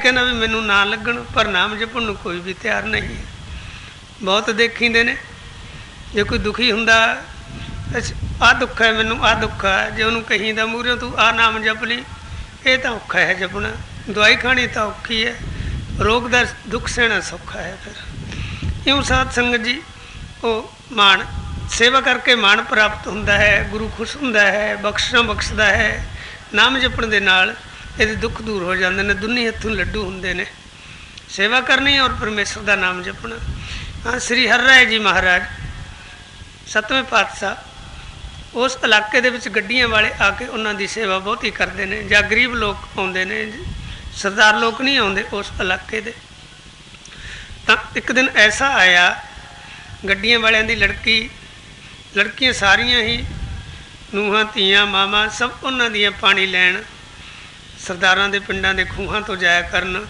ਕਹਿੰਦਾ ਵੀ ਮੈਨੂੰ ਨਾ ਲੱਗਣ, ਪਰ ਨਾਮ ਜਪਣ ਨੂੰ ਕੋਈ ਵੀ ਤਿਆਰ ਨਹੀਂ। ਹੈ ਬਹੁਤ ਦੇਖੀਂਦੇ ਨੇ। ਜੇ ਕੋਈ ਦੁਖੀ ਹੁੰਦਾ ਆ ਦੁੱਖ ਹੈ ਮੈਨੂੰ ਆ ਦੁੱਖ ਹੈ। ਜੇ ਉਹਨੂੰ ਕਹੀਂਦਾ ਮੂਹਰੇ ਤੂੰ ਆ ਨਾਮ ਜਪ ਲਈ, ਇਹ ਤਾਂ ਔਖਾ ਹੈ ਜਪਣਾ। ਦਵਾਈ ਖਾਣੀ ਤਾਂ ਔਖੀ ਹੈ। ਰੋਗ ਦਾ ਦੁੱਖ ਸਹਿਣਾ ਸੌਖਾ ਹੈ ਫਿਰ। ਇਉਂ ਸਾਧ ਸੰਗਤ ਜੀ, ਉਹ ਮਾਣ, ਸੇਵਾ ਕਰਕੇ ਮਾਣ ਪ੍ਰਾਪਤ ਹੁੰਦਾ ਹੈ, ਗੁਰੂ ਖੁਸ਼ ਹੁੰਦਾ ਹੈ ਬਖਸ਼ਣਾ ਬਖਸ਼ਦਾ ਹੈ, ਨਾਮ ਜਪਣ ਦੇ ਨਾਲ ਇਹਦੇ ਦੁੱਖ ਦੂਰ ਹੋ ਜਾਂਦੇ ਨੇ ਦੁਨੀ ਹੱਥੋਂ ਲੱਡੂ ਹੁੰਦੇ ਨੇ। ਸੇਵਾ ਕਰਨੀ ਔਰ ਪਰਮੇਸ਼ਰ ਦਾ ਨਾਮ ਜਪਣਾ। ਹਾਂ, ਸ੍ਰੀ ਹਰਿ ਰਾਏ ਜੀ ਮਹਾਰਾਜ, ਸਤਵੇਂ ਪਾਤਸ਼ਾਹ, ਉਸ ਇਲਾਕੇ ਦੇ ਵਿੱਚ ਗੱਡੀਆਂ ਵਾਲੇ ਆ ਕੇ ਉਹਨਾਂ ਦੀ ਸੇਵਾ ਬਹੁਤੀ ਕਰਦੇ ਨੇ। ਜਾਂ ਗਰੀਬ ਲੋਕ ਆਉਂਦੇ ਨੇ, ਸਰਦਾਰ ਲੋਕ ਨਹੀਂ ਆਉਂਦੇ ਉਸ ਇਲਾਕੇ ਦੇ। ਤਾਂ ਇੱਕ ਦਿਨ ਐਸਾ ਆਇਆ, ਗੱਡੀਆਂ ਵਾਲਿਆਂ ਦੀ ਲੜਕੀ, ਲੜਕੀਆਂ ਸਾਰੀਆਂ ਹੀ ਨੂਹਾਂ, ਧੀਆਂ ਮਾਮਾ ਸਭ ਉਹਨਾਂ ਦੀਆਂ ਪਾਣੀ ਲੈਣ ਸਰਦਾਰਾਂ ਦੇ ਪਿੰਡਾਂ ਦੇ ਖੂਹਾਂ ਤੋਂ ਜਾਇਆ ਕਰਨ,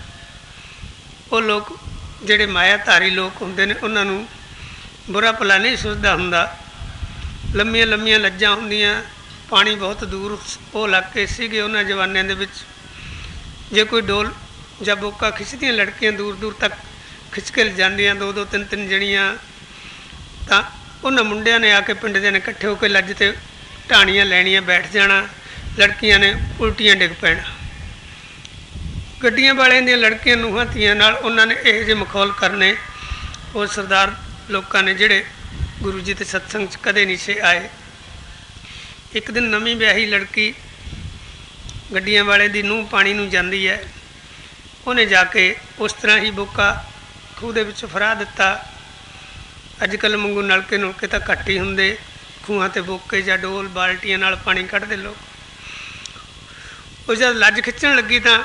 ਉਹ ਲੋਕ, ਜਿਹੜੇ ਮਾਇਆਧਾਰੀ ਲੋਕ ਹੁੰਦੇ ਨੇ, ਉਹਨਾਂ ਨੂੰ ਬੁਰਾ ਭਲਾ ਨਹੀਂ ਸੋਚਦਾ ਹੁੰਦਾ। ਲੰਮੀਆਂ ਲੰਮੀਆਂ ਲੱਜਾਂ ਹੁੰਦੀਆਂ, ਪਾਣੀ ਬਹੁਤ ਦੂਰ ਉਹ ਇਲਾਕੇ ਸੀਗੇ ਉਹਨਾਂ ਜਵਾਨਿਆਂ ਦੇ ਵਿੱਚ। ਜੇ ਕੋਈ ਡੋਲ ਜਾਂ ਬੋਕਾ ਖਿੱਚਦੀਆਂ, ਲੜਕੀਆਂ ਦੂਰ ਦੂਰ ਤੱਕ ਖਿੱਚ ਕੇ ਜਾਂਦੀਆਂ ਦੋ ਦੋ ਤਿੰਨ ਤਿੰਨ ਜਣੀਆਂ, ਤਾਂ ਉਹਨਾਂ ਮੁੰਡਿਆਂ ਨੇ ਆ ਕੇ ਪਿੰਡ ਦੇ ਨੇ ਇਕੱਠੇ ਹੋ ਕੇ ਲੱਜ ਤੇ ਢਾਣੀਆਂ ਲੈਣੀਆਂ, ਬੈਠ ਜਾਣਾ, ਲੜਕੀਆਂ ਨੇ ਉਲਟੀਆਂ ਡਿੱਗ ਪੈਣਾ। ਗੱਡੀਆਂ ਵਾਲਿਆਂ ਦੀਆਂ ਲੜਕੀਆਂ ਨੂੰਹਾਂ ਧੀਆਂ ਨਾਲ ਉਹਨਾਂ ਨੇ ਇਹ ਜਿਹੇ ਮਖੌਲ ਕਰਨੇ। ਉਹ ਸਰਦਾਰ ਲੋਕਾਂ ਨੇ ਜਿਹੜੇ ਗੁਰੂ ਜੀ ਦੇ ਸਤਸੰਗ 'ਚ ਕਦੇ ਨਹੀਂ ਸੇ ਆਏ। ਇੱਕ ਦਿਨ ਨਵੀਂ ਵਿਆਹੀ ਲੜਕੀ ਗੱਡੀਆਂ ਵਾਲੇ ਦੀ ਨੂੰਹ ਪਾਣੀ ਨੂੰ ਜਾਂਦੀ ਹੈ। ਉਹਨੇ ਜਾ ਕੇ ਉਸ ਤਰ੍ਹਾਂ ਹੀ ਬੋਕਾ ਖੂਹ ਦੇ ਵਿੱਚ ਫਰਾ ਦਿੱਤਾ। ਅੱਜ ਕੱਲ ਮੰਗੂ ਨਲਕੇ ਨੁਲਕੇ ਤਾਂ ਘੱਟ ਹੀ ਹੁੰਦੇ। ਖੂਹਾਂ ਤੇ ਬੋਕੇ ਜਾਂ ਡੋਲ ਬਾਲਟੀਆਂ ਨਾਲ ਪਾਣੀ ਕੱਢਦੇ ਲੋਕ ਉਹ ਜਦ ਲੱਜ ਖਿੱਚਣ ਲੱਗੀ ਤਾਂ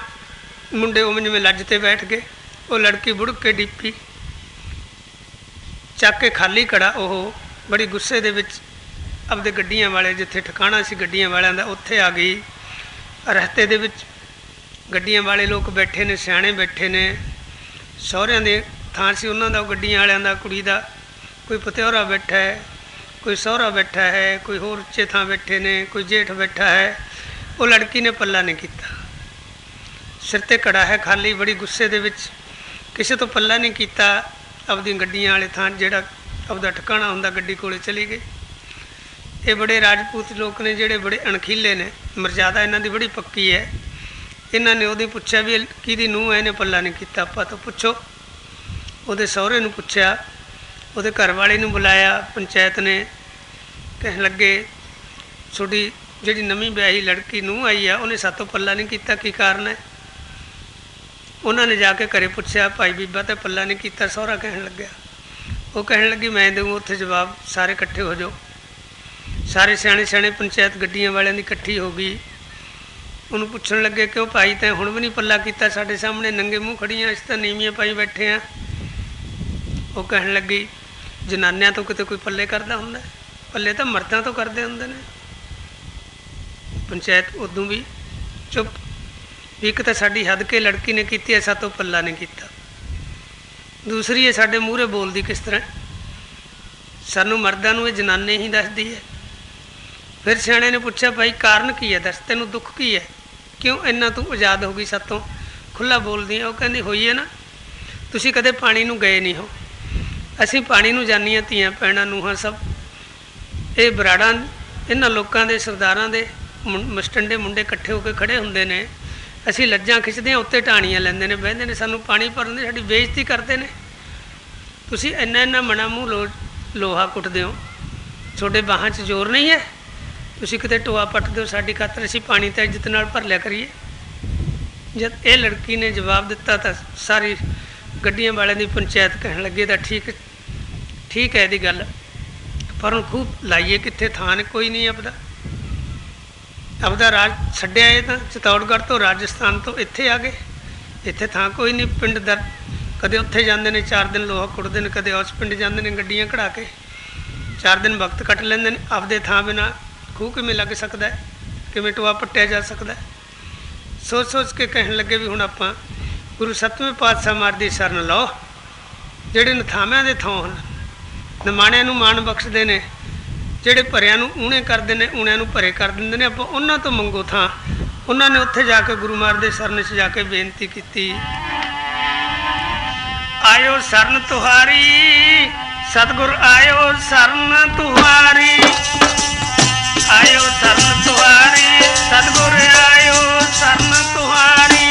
ਮੁੰਡੇ ਉਵੇਂ ਜਿਵੇਂ ਲੱਜ ਤੇ ਬੈਠ ਗਏ, ਉਹ ਲੜਕੀ ਬੁੜਕ ਕੇ ਡਿੱਪੀ। ਚੱਕ ਕੇ ਖਾਲੀ ਕੜਾ ਉਹ ਬੜੀ ਗੁੱਸੇ ਦੇ ਵਿੱਚ ਆਪਦੇ ਗੱਡੀਆਂ ਵਾਲੇ, ਜਿੱਥੇ ਠਿਕਾਣਾ ਸੀ ਗੱਡੀਆਂ ਵਾਲਿਆਂ ਦਾ, ਉੱਥੇ ਆ ਗਈ। ਰਸਤੇ ਦੇ ਵਿੱਚ ਗੱਡੀਆਂ ਵਾਲੇ ਲੋਕ ਬੈਠੇ ਨੇ, ਸਿਆਣੇ ਬੈਠੇ ਨੇ। ਸਹੁਰਿਆਂ ਦੇ ਥਾਂ ਸੀ ਉਹਨਾਂ ਦਾ, ਉਹ ਗੱਡੀਆਂ ਵਾਲਿਆਂ ਦਾ, ਕੁੜੀ ਦਾ। ਕੋਈ ਪਤਿਆਰਾ ਬੈਠਾ ਹੈ, ਕੋਈ ਸਹੁਰਾ ਬੈਠਾ ਹੈ, ਕੋਈ ਹੋਰ ਉੱਚੇ ਥਾਂ ਬੈਠੇ ਨੇ, ਕੋਈ ਜੇਠ ਬੈਠਾ ਹੈ। ਉਹ ਲੜਕੀ ਨੇ ਪੱਲਾ ਨਹੀਂ ਕੀਤਾ। ਸਿਰ ਤੇ ਕੜਾ ਹੈ ਖਾਲੀ, ਬੜੀ ਗੁੱਸੇ ਦੇ ਵਿੱਚ। ਕਿਸੇ ਤੋਂ ਪੱਲਾ ਨਹੀਂ ਕੀਤਾ ਆਪਦੀਆਂ ਗੱਡੀਆਂ ਵਾਲੇ ਥਾਂ ਜਿਹੜਾ ਆਪਦਾ ਠਿਕਾਣਾ ਹੁੰਦਾ ਗੱਡੀ ਕੋਲੇ ਚਲੀ ਗਈ। ਇਹ ਬੜੇ ਰਾਜਪੂਤ ਲੋਕ ਨੇ ਜਿਹੜੇ ਬੜੇ ਅਣਖੀਲੇ ਨੇ। ਮਰਜ਼ਾਦਾ ਇਹਨਾਂ ਦੀ ਬੜੀ ਪੱਕੀ ਹੈ। ਇਹਨਾਂ ਨੇ ਉਹਦੀ ਪੁੱਛਿਆ ਵੀ ਕਿਹਦੀ ਨੂੰਹ ਹੈ, ਇਹਨੇ ਪੱਲਾ ਨਹੀਂ ਕੀਤਾ। ਆਪਾਂ ਤੋਂ ਪੁੱਛੋ। ਉਹਦੇ ਸਹੁਰੇ ਨੂੰ ਪੁੱਛਿਆ। ਉਹਦੇ ਘਰ ਵਾਲੇ ਨੂੰ ਬੁਲਾਇਆ, ਪੰਚਾਇਤ ਨੇ। ਕਹਿਣ ਲੱਗੇ, ਤੁਹਾਡੀ ਜਿਹੜੀ ਨਵੀਂ ਵਿਆਹੀ ਲੜਕੀ ਨੂੰ ਆਈ ਆ, ਉਹਨੇ ਸਾਤੋਂ ਪੱਲਾ ਨਹੀਂ ਕੀਤਾ, ਕੀ ਕਾਰਨ ਹੈ? ਉਹਨਾਂ ਨੇ ਜਾ ਕੇ ਘਰੇ ਪੁੱਛਿਆ, ਭਾਈ ਬੀਬਾ ਤੇ ਪੱਲਾ ਨਹੀਂ ਕੀਤਾ। ਸਹੁਰਾ ਕਹਿਣ ਲੱਗਿਆ। ਉਹ ਕਹਿਣ ਲੱਗੀ, ਮੈਂ ਦੇਵਾਂ ਉੱਥੇ ਜਵਾਬ, ਸਾਰੇ ਇਕੱਠੇ ਹੋ ਜਾਓ। ਸਾਰੇ ਸਿਆਣੇ ਸਿਆਣੇ ਪੰਚਾਇਤ ਗੱਡੀਆਂ ਵਾਲਿਆਂ ਦੀ ਇਕੱਠੀ ਹੋ ਗਈ। ਉਹਨੂੰ ਪੁੱਛਣ ਲੱਗੇ ਕਿ ਉਹ ਭਾਈ, ਤੈਂ ਹੁਣ ਵੀ ਨਹੀਂ ਪੱਲਾ ਕੀਤਾ? ਸਾਡੇ ਸਾਹਮਣੇ ਨੰਗੇ ਮੂੰਹ ਖੜੀਆਂ ਇਸ ਤਾਂ ਨੀਵੀਆਂ ਪਾਈ ਬੈਠੇ ਆ। ਉਹ ਕਹਿਣ ਲੱਗੀ, ਜਨਾਨਿਆਂ ਤੋਂ ਕਿਤੇ ਕੋਈ ਪੱਲੇ ਕਰਦਾ ਹੁੰਦਾ ਪੱਲੇ ਤਾਂ ਮਰਦਾਂ ਤੋਂ ਕਰਦੇ ਹੁੰਦੇ ਨੇ। ਪੰਚਾਇਤ ਉਦੋਂ ਵੀ ਚੁੱਪ ਵੀ ਇੱਕ ਤਾਂ ਸਾਡੀ ਹੱਦ ਕੇ ਲੜਕੀ ਨੇ ਕੀਤੀ ਐ ਸਾਤੋਂ ਪੱਲਾ ਨਹੀਂ ਕੀਤਾ। ਦੂਸਰੀ ਇਹ ਸਾਡੇ ਮੂਹਰੇ ਬੋਲਦੀ ਕਿਸ ਤਰ੍ਹਾਂ ਸਾਨੂੰ ਮਰਦਾਂ ਨੂੰ ਇਹ ਜਨਾਨੇ ਹੀ ਦੱਸਦੀ ਹੈ। ਫਿਰ ਸਿਆਣੇ ਨੇ ਪੁੱਛਿਆ, ਭਾਈ, ਕਾਰਨ ਕੀ ਹੈ? ਦੱਸ, ਤੈਨੂੰ ਦੁੱਖ ਕੀ ਹੈ? ਕਿਉਂ ਇੰਨਾ ਤੂੰ ਆਜ਼ਾਦ ਹੋ ਗਈ ਸਾਤੋਂ? ਖੁੱਲਾ ਬੋਲਦੀ ਹੈ। ਉਹ ਕਹਿੰਦੀ, ਹੋਈ ਹੈ ਨਾ, ਤੁਸੀਂ ਕਦੇ ਪਾਣੀ ਨੂੰ ਗਏ ਨਹੀਂ ਹੋ। ਅਸੀਂ ਪਾਣੀ ਨੂੰ ਜਾਨੀਆਂ ਧੀਆਂ ਪੈਣਾ ਨੂੰਹਾਂ ਸਭ। ਇਹ ਬਰਾੜਾਂ, ਇਹਨਾਂ ਲੋਕਾਂ ਦੇ ਸਰਦਾਰਾਂ ਦੇ ਮੁੰ- ਮਸਟੰਡੇ ਮੁੰਡੇ ਇਕੱਠੇ ਹੋ ਕੇ ਖੜੇ ਹੁੰਦੇ ਨੇ। ਅਸੀਂ ਲੱਜਾਂ ਖਿੱਚਦੇ ਹਾਂ, ਉੱਤੇ ਟਾਣੀਆਂ ਲੈਂਦੇ ਨੇ, ਬਹਿੰਦੇ ਨੇ, ਸਾਨੂੰ ਪਾਣੀ ਭਰਨ ਦੇ, ਸਾਡੀ ਬੇਇੱਜ਼ਤੀ ਕਰਦੇ ਨੇ। ਤੁਸੀਂ ਇੰਨਾ ਇੰਨਾ ਮਣਾ ਮੂੰਹ ਲੋ, ਲੋਹਾ ਕੁੱਟਦੇ ਹੋ। ਤੁਹਾਡੇ ਬਾਹਾਂ 'ਚ ਜ਼ੋਰ ਨਹੀਂ ਹੈ? ਤੁਸੀਂ ਕਿਤੇ ਟੋਆ ਪੱਟਦੇ ਹੋ, ਸਾਡੀ ਖਾਤਰ ਅਸੀਂ ਪਾਣੀ ਤਾਂ ਇੱਜ਼ਤ ਨਾਲ ਭਰ ਲਿਆ ਕਰੀਏ। ਜਦ ਇਹ ਲੜਕੀ ਨੇ ਜਵਾਬ ਦਿੱਤਾ ਤਾਂ ਸਾਰੀ ਗੱਡੀਆਂ ਵਾਲਿਆਂ ਦੀ ਪੰਚਾਇਤ ਕਹਿਣ ਲੱਗੇ ਤਾਂ ਠੀਕ ਠੀਕ ਹੈ ਇਹਦੀ ਗੱਲ, ਪਰ ਹੁਣ ਖੂਬ ਲਾਈਏ ਕਿੱਥੇ? ਥਾਂ ਨੇ, ਕੋਈ ਨਹੀਂ ਆਪਦਾ। ਆਪਦਾ ਰਾਜ ਛੱਡਿਆ ਇਹ ਤਾਂ ਚਤੌੜਗੜ੍ਹ ਤੋਂ ਰਾਜਸਥਾਨ ਤੋਂ ਇੱਥੇ ਆ ਗਏ। ਇੱਥੇ ਥਾਂ ਕੋਈ ਨਹੀਂ, ਪਿੰਡ ਦਰ ਕਦੇ ਉੱਥੇ ਜਾਂਦੇ ਨੇ 4 ਦਿਨ ਲੋਹਾ ਕੁੱਟਦੇ ਨੇ, ਕਦੇ ਉਸ ਪਿੰਡ ਜਾਂਦੇ ਨੇ ਗੱਡੀਆਂ ਕਢਾ ਕੇ। 4 ਦਿਨ ਵਕਤ ਕੱਟ ਲੈਂਦੇ ਨੇ, ਆਪਦੇ ਥਾਂ ਬਿਨਾ ਖੂਹ ਕਿਵੇਂ ਲੱਗ ਸਕਦਾ ਹੈ, ਕਿਵੇਂ ਟੋਆ ਪੱਟਿਆ ਜਾ ਸਕਦਾ ਸੋਚ ਸੋਚ ਕੇ ਕਹਿਣ ਲੱਗੇ ਵੀ ਹੁਣ ਆਪਾਂ ਗੁਰੂ ਸਤਵੇਂ ਪਾਤਸ਼ਾਹ ਮਾਰਦੀ ਸ਼ਰਨ ਲਓ, ਜਿਹੜੇ ਨਥਾਮਿਆਂ ਦੇ ਥਾਂ ਹਨ, ਨਮਾਣਿਆਂ ਨੂੰ ਮਾਣ ਬਖਸ਼ਦੇ ਨੇ ਜਿਹੜੇ ਭਰਿਆਂ ਨੂੰ ਊਣੇ ਕਰਦੇ ਨੇ ਊਣਿਆਂ ਨੂੰ ਭਰੇ ਕਰ ਦਿੰਦੇ ਨੇ। ਆਪਾਂ ਉਹਨਾਂ ਤੋਂ ਮੰਗੋ ਥਾਂ। ਉਹਨਾਂ ਨੇ ਉੱਥੇ ਜਾ ਕੇ ਗੁਰੂ ਮਹਾਰਾਜ ਦੇ ਸ਼ਰਨ 'ਚ ਜਾ ਕੇ ਬੇਨਤੀ ਕੀਤੀ। ਆਇਓ ਸਰਨ ਤੁਹਾਰੀ, ਸਤਿਗੁਰ ਆਇਓ ਸਰਨ ਤੁਹਾਰੀ। ਆਇਓ ਸਰਨ ਤੁਹਾਰੀ, ਸਤਿਗੁਰ ਆਇਓ ਸਰਨ ਤੁਹਾਰੀ।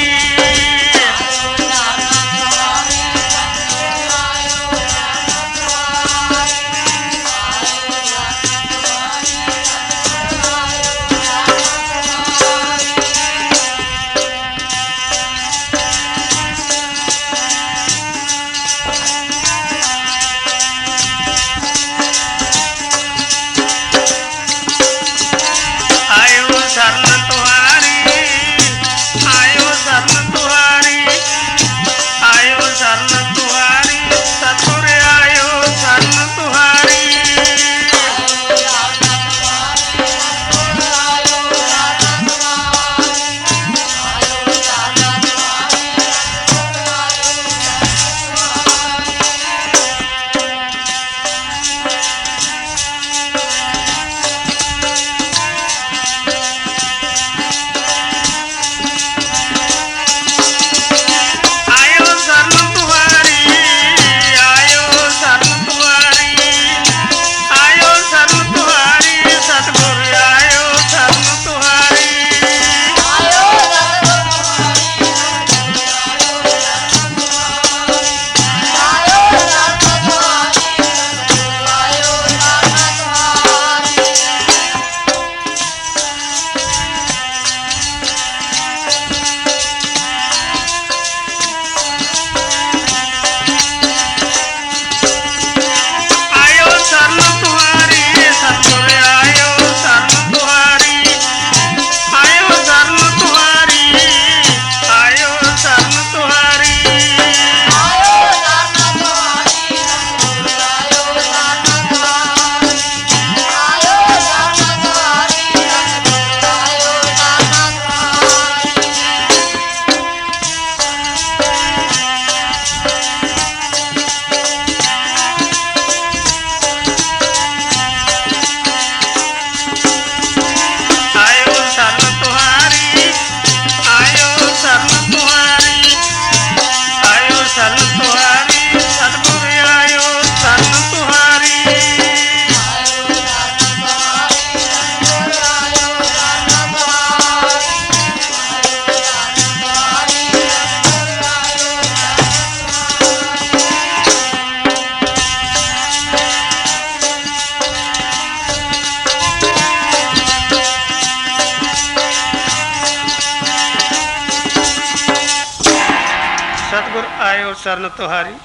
ਆਇਓ ਸਰਨ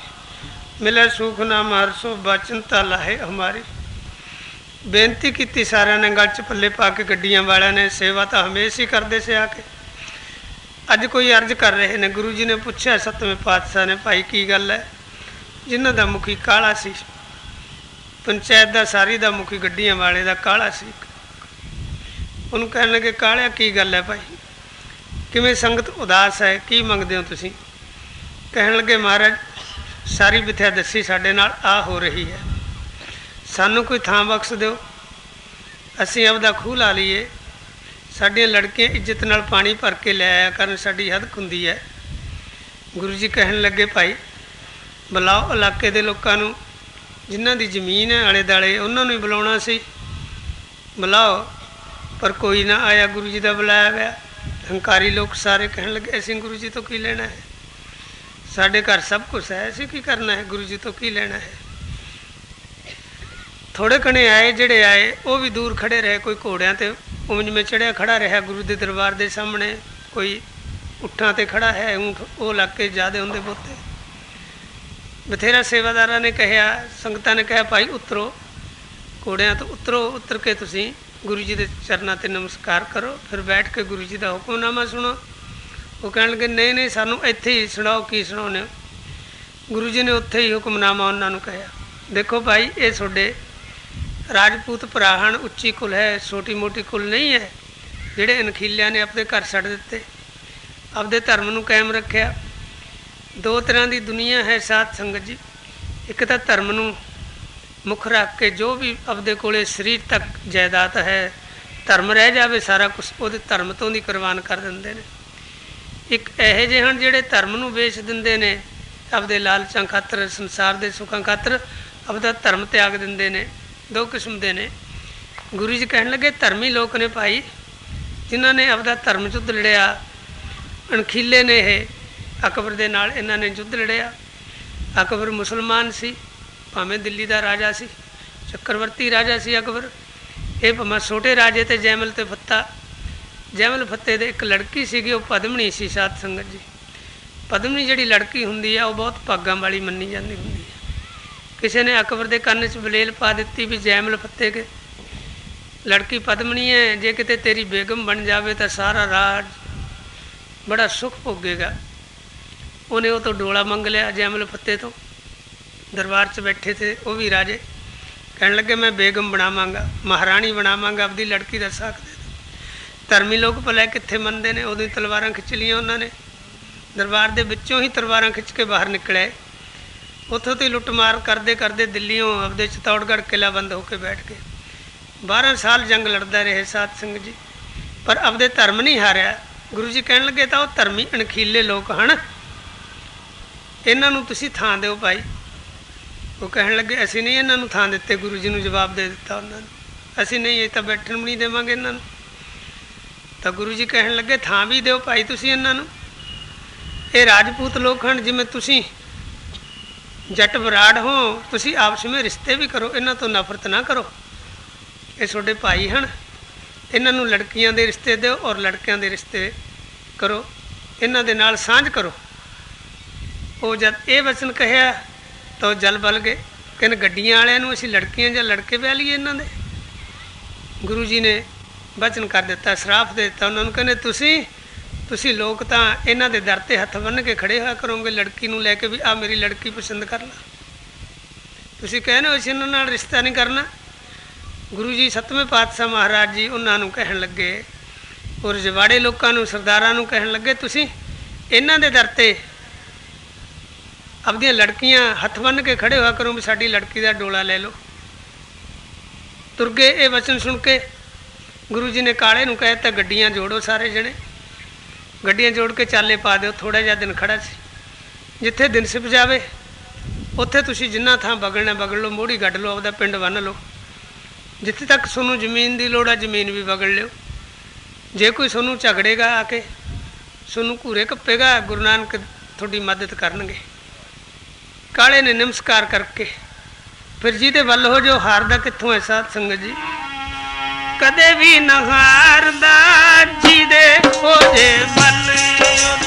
ਮਿਲੇ ਸੁਖ ਨਾਮ ਹਰਸੋ ਬਚਨ ਤਾ ਲਾਹੇ ਹਮਾਰੀ। ਬੇਨਤੀ ਕੀਤੀ ਸਾਰਿਆਂ ਨੇ ਗੱਲ ਚ ਪੱਲੇ ਪਾ ਕੇ, ਗੱਡੀਆਂ ਵਾਲਿਆਂ ਨੇ, ਸੇਵਾ ਤਾਂ ਹਮੇਸ਼ਾ ਹੀ ਕਰਦੇ ਸੀ ਆ ਕੇ। ਅੱਜ ਕੋਈ ਅਰਜ਼ ਕਰ ਰਹੇ ਨੇ, ਗੁਰੂ ਜੀ ਨੇ ਪੁੱਛਿਆ, ਸਤਵੇਂ ਪਾਤਸ਼ਾਹ ਨੇ, ਭਾਈ ਕੀ ਗੱਲ ਹੈ? ਜਿਨ੍ਹਾਂ ਦਾ ਮੁਖੀ ਕਾਲਾ ਸੀ, ਪੰਚਾਇਤ ਦਾ, ਸਾਰੀ ਦਾ ਮੁਖੀ ਗੱਡੀਆਂ ਵਾਲੇ ਦਾ ਕਾਲਾ ਸੀ। ਉਹਨੂੰ ਕਹਿਣ ਲੱਗੇ, ਕਾਲਿਆ ਕੀ ਗੱਲ ਹੈ ਭਾਈ? ਕਿਵੇਂ ਸੰਗਤ ਉਦਾਸ ਹੈ? ਕੀ ਮੰਗਦੇ ਹੋ ਤੁਸੀਂ? ਕਹਿਣ ਲੱਗੇ, ਮਹਾਰਾਜ, ਸਾਰੀ ਵਿਥਿਆ ਦੱਸੀ ਸਾਡੇ ਨਾਲ ਆ ਹੋ ਰਹੀ ਹੈ। ਸਾਨੂੰ ਕੋਈ ਥਾਂ ਬਖਸ਼ ਦਿਓ। ਅਸੀਂ ਆਪਦਾ ਖੂਹ ਲਾ ਲਈਏ। ਸਾਡੀਆਂ ਲੜਕੀਆਂ ਇੱਜ਼ਤ ਨਾਲ ਪਾਣੀ ਭਰ ਕੇ ਲੈ ਆਇਆ ਕਰਨ, ਸਾਡੀ ਹੱਦ ਖੁੰਦੀ ਹੈ। ਗੁਰੂ ਜੀ ਕਹਿਣ ਲੱਗੇ, ਭਾਈ, ਬੁਲਾਓ ਇਲਾਕੇ ਦੇ ਲੋਕਾਂ ਨੂੰ, ਜਿਨ੍ਹਾਂ ਦੀ ਜ਼ਮੀਨ ਹੈ ਆਲੇ ਦਾਲੇ ਉਹਨਾਂ ਨੂੰ ਹੀ ਬੁਲਾਉਣਾ ਸੀ। ਬੁਲਾਓ, ਪਰ ਕੋਈ ਨਾ ਆਇਆ ਗੁਰੂ ਜੀ ਦਾ ਬੁਲਾਇਆ ਗਿਆ। ਹੰਕਾਰੀ ਲੋਕ ਸਾਰੇ ਕਹਿਣ ਲੱਗੇ, ਅਸੀਂ ਗੁਰੂ ਜੀ ਤੋਂ ਕੀ ਲੈਣਾ ਹੈ? ਸਾਡੇ ਘਰ ਸਭ ਕੁਝ ਹੈ, ਅਸੀਂ ਕੀ ਕਰਨਾ ਹੈ? ਗੁਰੂ ਜੀ ਤੋਂ ਕੀ ਲੈਣਾ ਹੈ? ਥੋੜੇ ਕਣੇ ਆਏ, ਜਿਹੜੇ ਆਏ, ਉਹ ਵੀ ਦੂਰ ਖੜੇ ਰਹੇ, ਕੋਈ ਘੋੜਿਆਂ ਤੇ ਉਮਜ ਮੇ ਚੜਿਆ ਖੜਾ ਰਿਹਾ, ਗੁਰੂ ਦੇ ਦਰਬਾਰ ਦੇ ਸਾਹਮਣੇ ਕੋਈ ਉੱਠਾਂ ਤੇ ਖੜਾ ਹੈ, ਊਂਠ ਉਹ ਇਲਾਕੇ ਜਿਆਦੇ ਹੁੰਦੇ ਬਹੁਤੇ। ਬਥੇਰਾ ਸੇਵਾਦਾਰਾਂ ਨੇ ਕਿਹਾ, ਸੰਗਤਾਂ ਨੇ ਕਿਹਾ, ਭਾਈ ਉਤਰੋ, ਘੋੜਿਆਂ ਤੋਂ ਉਤਰੋ, ਉਤਰ ਕੇ ਤੁਸੀਂ ਗੁਰੂ ਜੀ ਦੇ ਚਰਨਾਂ ਤੇ ਨਮਸਕਾਰ ਕਰੋ, ਫਿਰ ਬੈਠ ਕੇ ਗੁਰੂ ਜੀ ਦਾ ਹੁਕਮਨਾਮਾ ਸੁਣੋ। ਉਹ ਕਹਿਣ ਲੱਗੇ, ਨਹੀਂ ਨਹੀਂ, ਸਾਨੂੰ ਇੱਥੇ ਹੀ ਸੁਣਾਓ ਕੀ ਸੁਣਾਉਣੇ ਹੋ? ਗੁਰੂ ਜੀ ਨੇ ਉੱਥੇ ਹੀ ਹੁਕਮਨਾਮਾ ਉਹਨਾਂ ਨੂੰ ਕਿਹਾ ਦੇਖੋ ਭਾਈ, ਇਹ ਤੁਹਾਡੇ ਰਾਜਪੂਤ ਭਰਾਹਣ ਉੱਚੀ ਕੁਲ ਹੈ, ਛੋਟੀ ਮੋਟੀ ਕੁਲ ਨਹੀਂ ਹੈ, ਜਿਹੜੇ ਅਨਖੀਲਿਆਂ ਨੇ ਆਪਣੇ ਘਰ ਛੱਡ ਦਿੱਤੇ। ਆਪਦੇ ਧਰਮ ਨੂੰ ਕਾਇਮ ਰੱਖਿਆ। ਦੋ ਤਰ੍ਹਾਂ ਦੀ ਦੁਨੀਆ ਹੈ ਸਾਧ ਸੰਗਤ ਜੀ। ਇੱਕ ਤਾਂ ਧਰਮ ਨੂੰ ਮੁੱਖ ਰੱਖ ਕੇ ਜੋ ਵੀ ਆਪਦੇ ਕੋਲੇ ਸਰੀਰ ਤੱਕ ਜਾਇਦਾਦ ਹੈ, ਧਰਮ ਰਹਿ ਜਾਵੇ ਸਾਰਾ ਕੁਝ ਉਹਦੇ ਧਰਮ ਤੋਂ ਦੀ ਕੁਰਬਾਨ ਕਰ ਦਿੰਦੇ ਨੇ। ਇੱਕ ਇਹੋ ਜਿਹੇ ਹਨ ਜਿਹੜੇ ਧਰਮ ਨੂੰ ਵੇਚ ਦਿੰਦੇ ਨੇ, ਆਪਦੇ ਲਾਲਚਾਂ ਖਾਤਰ, ਸੰਸਾਰ ਦੇ ਸੁੱਖਾਂ ਖਾਤਰ ਆਪਦਾ ਧਰਮ ਤਿਆਗ ਦਿੰਦੇ ਨੇ, ਦੋ ਕਿਸਮ ਦੇ ਨੇ। ਗੁਰੂ ਜੀ ਕਹਿਣ ਲੱਗੇ, ਧਰਮੀ ਲੋਕ ਨੇ ਭਾਈ, ਜਿਨ੍ਹਾਂ ਨੇ ਆਪਦਾ ਧਰਮ ਯੁੱਧ ਲੜਿਆ, ਅਣਖੀਲੇ ਨੇ ਇਹ, ਅਕਬਰ ਦੇ ਨਾਲ ਇਹਨਾਂ ਨੇ ਯੁੱਧ ਲੜਿਆ। ਅਕਬਰ ਮੁਸਲਮਾਨ ਸੀ, ਭਾਵੇਂ ਦਿੱਲੀ ਦਾ ਰਾਜਾ ਸੀ, ਚੱਕਰਵਰਤੀ ਰਾਜਾ ਸੀ ਅਕਬਰ। ਇਹ ਭਾਵੇਂ ਛੋਟੇ ਰਾਜੇ ਤੇ ਜੈਮਲ ਤੇ ਫੱਤਾ ਜੈਮਲ ਫੱਤੇ ਦੇ ਇੱਕ ਲੜਕੀ ਸੀਗੀ, ਉਹ ਪਦਮਣੀ ਸੀ, ਸਾਧ ਸੰਗਤ ਜੀ। ਪਦਮਣੀ ਜਿਹੜੀ ਲੜਕੀ ਹੁੰਦੀ ਆ, ਉਹ ਬਹੁਤ ਭਾਗਾਂ ਵਾਲੀ ਮੰਨੀ ਜਾਂਦੀ ਹੁੰਦੀ ਹੈ ਕਿਸੇ ਨੇ ਅਕਬਰ ਦੇ ਕੰਨ 'ਚ ਬਲੇਲ ਪਾ ਦਿੱਤੀ ਵੀ ਜੈਮਲ ਫੱਤੇ ਕੇ ਲੜਕੀ ਪਦਮਣੀ ਹੈ, ਜੇ ਕਿਤੇ ਤੇਰੀ ਬੇਗਮ ਬਣ ਜਾਵੇ ਤਾਂ ਸਾਰਾ ਰਾਜ ਬੜਾ ਸੁਖ ਭੋਗੇਗਾ। ਉਹਨੇ ਉਹ ਤੋਂ ਡੋਲਾ ਮੰਗ ਲਿਆ ਜੈਮਲ ਫੱਤੇ ਤੋਂ। ਦਰਬਾਰ 'ਚ ਬੈਠੇ ਤੇ ਉਹ ਵੀ ਰਾਜੇ ਕਹਿਣ ਲੱਗੇ, ਮੈਂ ਬੇਗਮ ਬਣਾਵਾਂਗਾ, ਮਹਾਰਾਣੀ ਬਣਾਵਾਂਗਾ, ਆਪਦੀ ਲੜਕੀ ਦਾ ਸਾਖ ਧਰਮੀ ਲੋਕ ਭਲੇ ਕਿੱਥੇ ਮੰਨਦੇ ਨੇ? ਉਦੋਂ ਹੀ ਤਲਵਾਰਾਂ ਖਿੱਚ ਲੀਆਂ ਉਹਨਾਂ ਨੇ। ਦਰਬਾਰ ਦੇ ਵਿੱਚੋਂ ਹੀ ਤਲਵਾਰਾਂ ਖਿੱਚ ਕੇ ਬਾਹਰ ਨਿਕਲੇ। ਉੱਥੋਂ ਤੋਂ ਲੁੱਟਮਾਰ ਕਰਦੇ ਕਰਦੇ ਦਿੱਲੀੋਂ ਆਪਦੇ ਚਤੌੜਗੜ੍ਹ ਕਿਲਾ ਬੰਦ ਹੋ ਕੇ ਬੈਠ ਗਏ। 12 ਸਾਲ ਜੰਗ ਲੜਦਾ ਰਹੇ ਸਾਧ ਸਿੰਘ ਜੀ। ਪਰ ਆਪਦੇ ਧਰਮ ਨਹੀਂ ਹਾਰਿਆ। ਗੁਰੂ ਜੀ ਕਹਿਣ ਲੱਗੇ ਤਾਂ ਉਹ ਧਰਮੀ ਅਣਖੀਲੇ ਲੋਕ ਹਨ। ਇਹਨਾਂ ਨੂੰ ਤੁਸੀਂ ਥਾਂ ਦਿਓ ਭਾਈ। ਉਹ ਕਹਿਣ ਲੱਗੇ, ਅਸੀਂ ਨਹੀਂ ਇਹਨਾਂ ਨੂੰ ਥਾਂ ਦਿੱਤੇ। ਗੁਰੂ ਜੀ ਨੂੰ ਜਵਾਬ ਦੇ ਦਿੱਤਾ ਉਹਨਾਂ ਨੂੰ। ਅਸੀਂ ਨਹੀਂ ਇਹ ਤਾਂ ਬੈਠਣ ਵੀ ਨਹੀਂ ਦੇਵਾਂਗੇ ਇਹਨਾਂ ਨੂੰ। ਤਾਂ ਗੁਰੂ ਜੀ ਕਹਿਣ ਲੱਗੇ, ਥਾਂ ਵੀ ਦਿਓ ਭਾਈ ਤੁਸੀਂ ਇਹਨਾਂ ਨੂੰ। ਇਹ ਰਾਜਪੂਤ ਲੋਕ ਹਨ, ਜਿਵੇਂ ਤੁਸੀਂ ਜੱਟ ਬਰਾੜ ਹੋ, ਤੁਸੀਂ ਆਪਸ ਵਿੱਚ ਰਿਸ਼ਤੇ ਵੀ ਕਰੋ, ਇਹਨਾਂ ਤੋਂ ਨਫ਼ਰਤ ਨਾ ਕਰੋ। ਇਹ ਤੁਹਾਡੇ ਭਾਈ ਹਨ। ਇਹਨਾਂ ਨੂੰ ਲੜਕੀਆਂ ਦੇ ਰਿਸ਼ਤੇ ਦਿਓ ਔਰ ਲੜਕਿਆਂ ਦੇ ਰਿਸ਼ਤੇ ਕਰੋ। ਇਹਨਾਂ ਦੇ ਨਾਲ ਸਾਂਝ ਕਰੋ। ਉਹ ਜਦ ਇਹ ਵਚਨ ਕਹਿਆ, ਤਾਂ ਉਹ ਜਲ ਬਲ ਗਏ। ਕਹਿੰਦੇ, ਗੱਡੀਆਂ ਵਾਲਿਆਂ ਨੂੰ ਅਸੀਂ ਲੜਕੀਆਂ ਜਾਂ ਲੜਕੇ ਵਿਆਹ ਲਈਏ ਇਹਨਾਂ ਦੇ? ਗੁਰੂ ਜੀ ਨੇ ਵਚਨ ਕਰ ਦਿੱਤਾ ਸਰਾਫ ਦੇ ਦਿੱਤਾ। ਉਹਨਾਂ ਨੂੰ ਕਹਿੰਦੇ, ਤੁਸੀਂ ਤੁਸੀਂ ਲੋਕ ਤਾਂ ਇਹਨਾਂ ਦੇ ਦਰ ਤੇ ਹੱਥ ਬੰਨ੍ਹ ਕੇ ਖੜੇ ਹੋਇਆ ਕਰੋਗੇ, ਲੜਕੀ ਨੂੰ ਲੈ ਕੇ ਵੀ ਆ ਮੇਰੀ ਲੜਕੀ ਪਸੰਦ ਕਰ ਲੈ। ਤੁਸੀਂ ਕਹਿੰਦੇ ਹੋ, ਅਸੀਂ ਇਹਨਾਂ ਨਾਲ ਰਿਸ਼ਤਾ ਨਹੀਂ ਕਰਨਾ। ਗੁਰੂ ਜੀ ਸਤਵੇਂ ਪਾਤਸ਼ਾਹ ਮਹਾਰਾਜ ਜੀ ਉਹਨਾਂ ਨੂੰ ਕਹਿਣ ਲੱਗੇ ਔਰ ਜਵਾੜੇ ਲੋਕਾਂ ਨੂੰ, ਸਰਦਾਰਾਂ ਨੂੰ ਕਹਿਣ ਲੱਗੇ, ਤੁਸੀਂ ਇਹਨਾਂ ਦੇ ਦਰ ਤੇ ਆਪਦੀਆਂ ਲੜਕੀਆਂ ਹੱਥ ਬੰਨ੍ਹ ਕੇ ਖੜੇ ਹੋਇਆ ਕਰੋ ਵੀ ਸਾਡੀ ਲੜਕੀ ਦਾ ਡੋਲਾ ਲੈ ਲਓ। ਤੁਰਗੇ ਇਹ ਵਚਨ ਸੁਣ ਕੇ। ਗੁਰੂ ਜੀ ਨੇ ਕਾਲੇ ਨੂੰ ਕਹਿ ਦਿੱਤਾ, ਗੱਡੀਆਂ ਜੋੜੋ ਸਾਰੇ ਜਣੇ। ਗੱਡੀਆਂ ਜੋੜ ਕੇ ਚਾਲੇ ਪਾ ਦਿਓ ਥੋੜਾ ਜਿਹਾ ਦਿਨ ਖੜਾ ਸੀ। ਜਿੱਥੇ ਦਿਨ ਸਿਪ ਜਾਵੇ, ਉੱਥੇ ਤੁਸੀਂ ਜਿੰਨਾ ਥਾਂ ਬਗਲਣਾ ਬਗਲ ਲਓ, ਮੋੜੀ ਗੱਡ ਲਓ, ਆਪਦਾ ਪਿੰਡ ਬੰਨ ਲਓ। ਜਿੱਥੇ ਤੱਕ ਤੁਹਾਨੂੰ ਜ਼ਮੀਨ ਦੀ ਲੋੜ ਹੈ ਜ਼ਮੀਨ ਵੀ ਬਗਲ ਲਿਓ। ਜੇ ਕੋਈ ਤੁਹਾਨੂੰ ਝਗੜੇਗਾ ਆ ਕੇ ਤੁਹਾਨੂੰ ਘੂਰੇ ਕੱਪੇਗਾ, ਗੁਰੂ ਨਾਨਕ ਤੁਹਾਡੀ ਮਦਦ ਕਰਨਗੇ। ਕਾਲੇ ਨੇ ਨਮਸਕਾਰ ਕਰਕੇ, ਫਿਰ ਜੀ ਦੇ ਵੱਲ ਹੋ ਜੋ ਹਾਰਦਾ ਕਿੱਥੋਂ ਹੈ ਸਾਧ ਸੰਗਤ ਜੀ? ਕਦੇ ਵੀ ਨਹਾਰਦਾ ਹਾਰਦਾ ਜਿਹਦੇ ਹੋ ਜੇ ਵੱਲ ਉਹ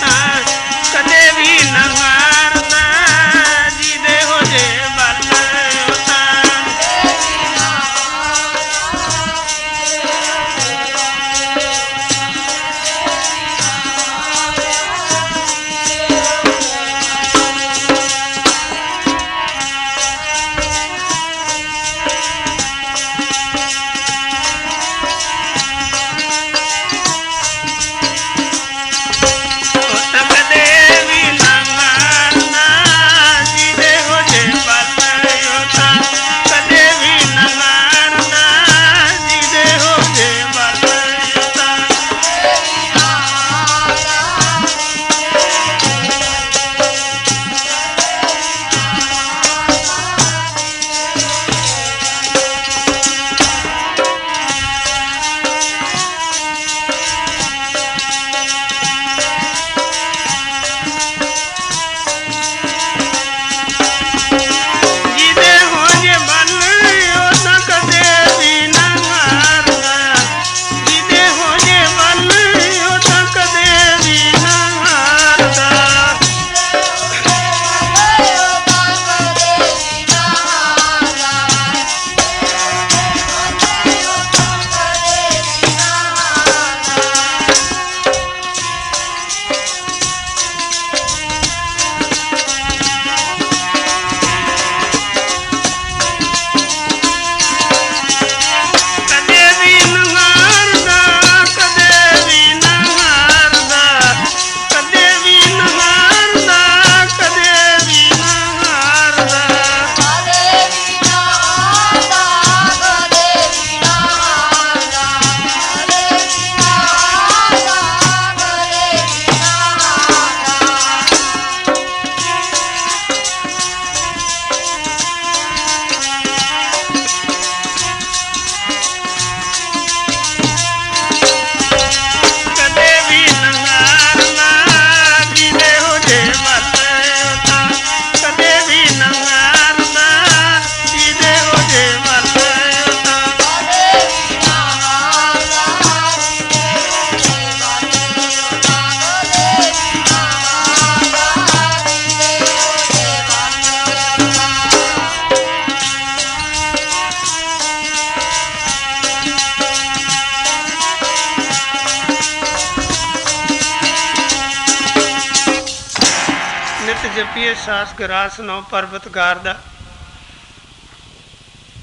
ਨਿਤ ਸਾਸ ਗਰਾਸ ਨੋ ਪਰਬਤ ਗਾਰਦਾ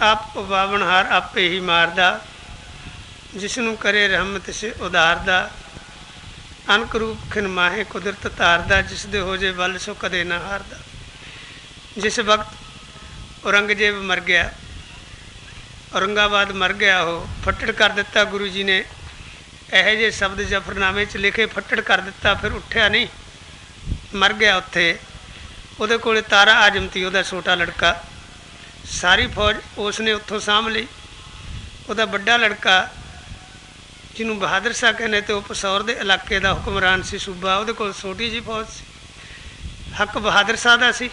ਆਪ ਹਾਰ ਆਪੇ ਹੀ ਮਾਰਦਾ। ਜਿਸ ਨੂੰ ਕਰੇ ਰਹਿਮਤ ਸੇ ਉਦਾਰਦਾ ਅਨਕ ਰੂਪ ਖਿਨ ਮਾਹੇ ਕੁਦਰਤ ਤਾਰਦਾ ਜਿਸ ਦੇ ਹੋ ਜੇ ਵੱਲ ਸੋ ਕਦੇ ਨਾ ਹਾਰਦਾ। ਜਿਸ ਵਕਤ ਔਰੰਗਜ਼ੇਬ ਮਰ ਗਿਆ, ਔਰੰਗਾਬਾਦ ਮਰ ਗਿਆ, ਉਹ ਫੱਟੜ ਕਰ ਦਿੱਤਾ ਗੁਰੂ ਜੀ ਨੇ। ਇਹੋ ਜਿਹੇ ਸ਼ਬਦ ਜਫਰਨਾਮੇ 'ਚ ਲਿਖੇ ਫੱਟੜ ਕਰ ਦਿੱਤਾ, ਫਿਰ ਉੱਠਿਆ ਨਹੀਂ। ਮਰ ਗਿਆ ਉੱਥੇ। ਉਹਦੇ ਕੋਲੇ ਤਾਰਾ ਆਜਮ ਤੀ, ਉਹਦਾ ਛੋਟਾ ਲੜਕਾ। ਸਾਰੀ ਫੌਜ ਉਸ ਨੇ ਉੱਥੋਂ ਸਾਂਭ ਲਈ। ਉਹਦਾ ਵੱਡਾ ਲੜਕਾ, ਜਿਹਨੂੰ ਬਹਾਦਰ ਸ਼ਾਹ ਕਹਿੰਦੇ ਤੇ ਉਹ ਪਸੌਰ ਦੇ ਇਲਾਕੇ ਦਾ ਹੁਕਮਰਾਨ ਸੀ ਸੂਬਾ, ਉਹਦੇ ਕੋਲ ਛੋਟੀ ਜੀ ਫੌਜ ਸੀ। ਹੱਕ ਬਹਾਦਰ ਸ਼ਾਹ ਦਾ ਸੀ।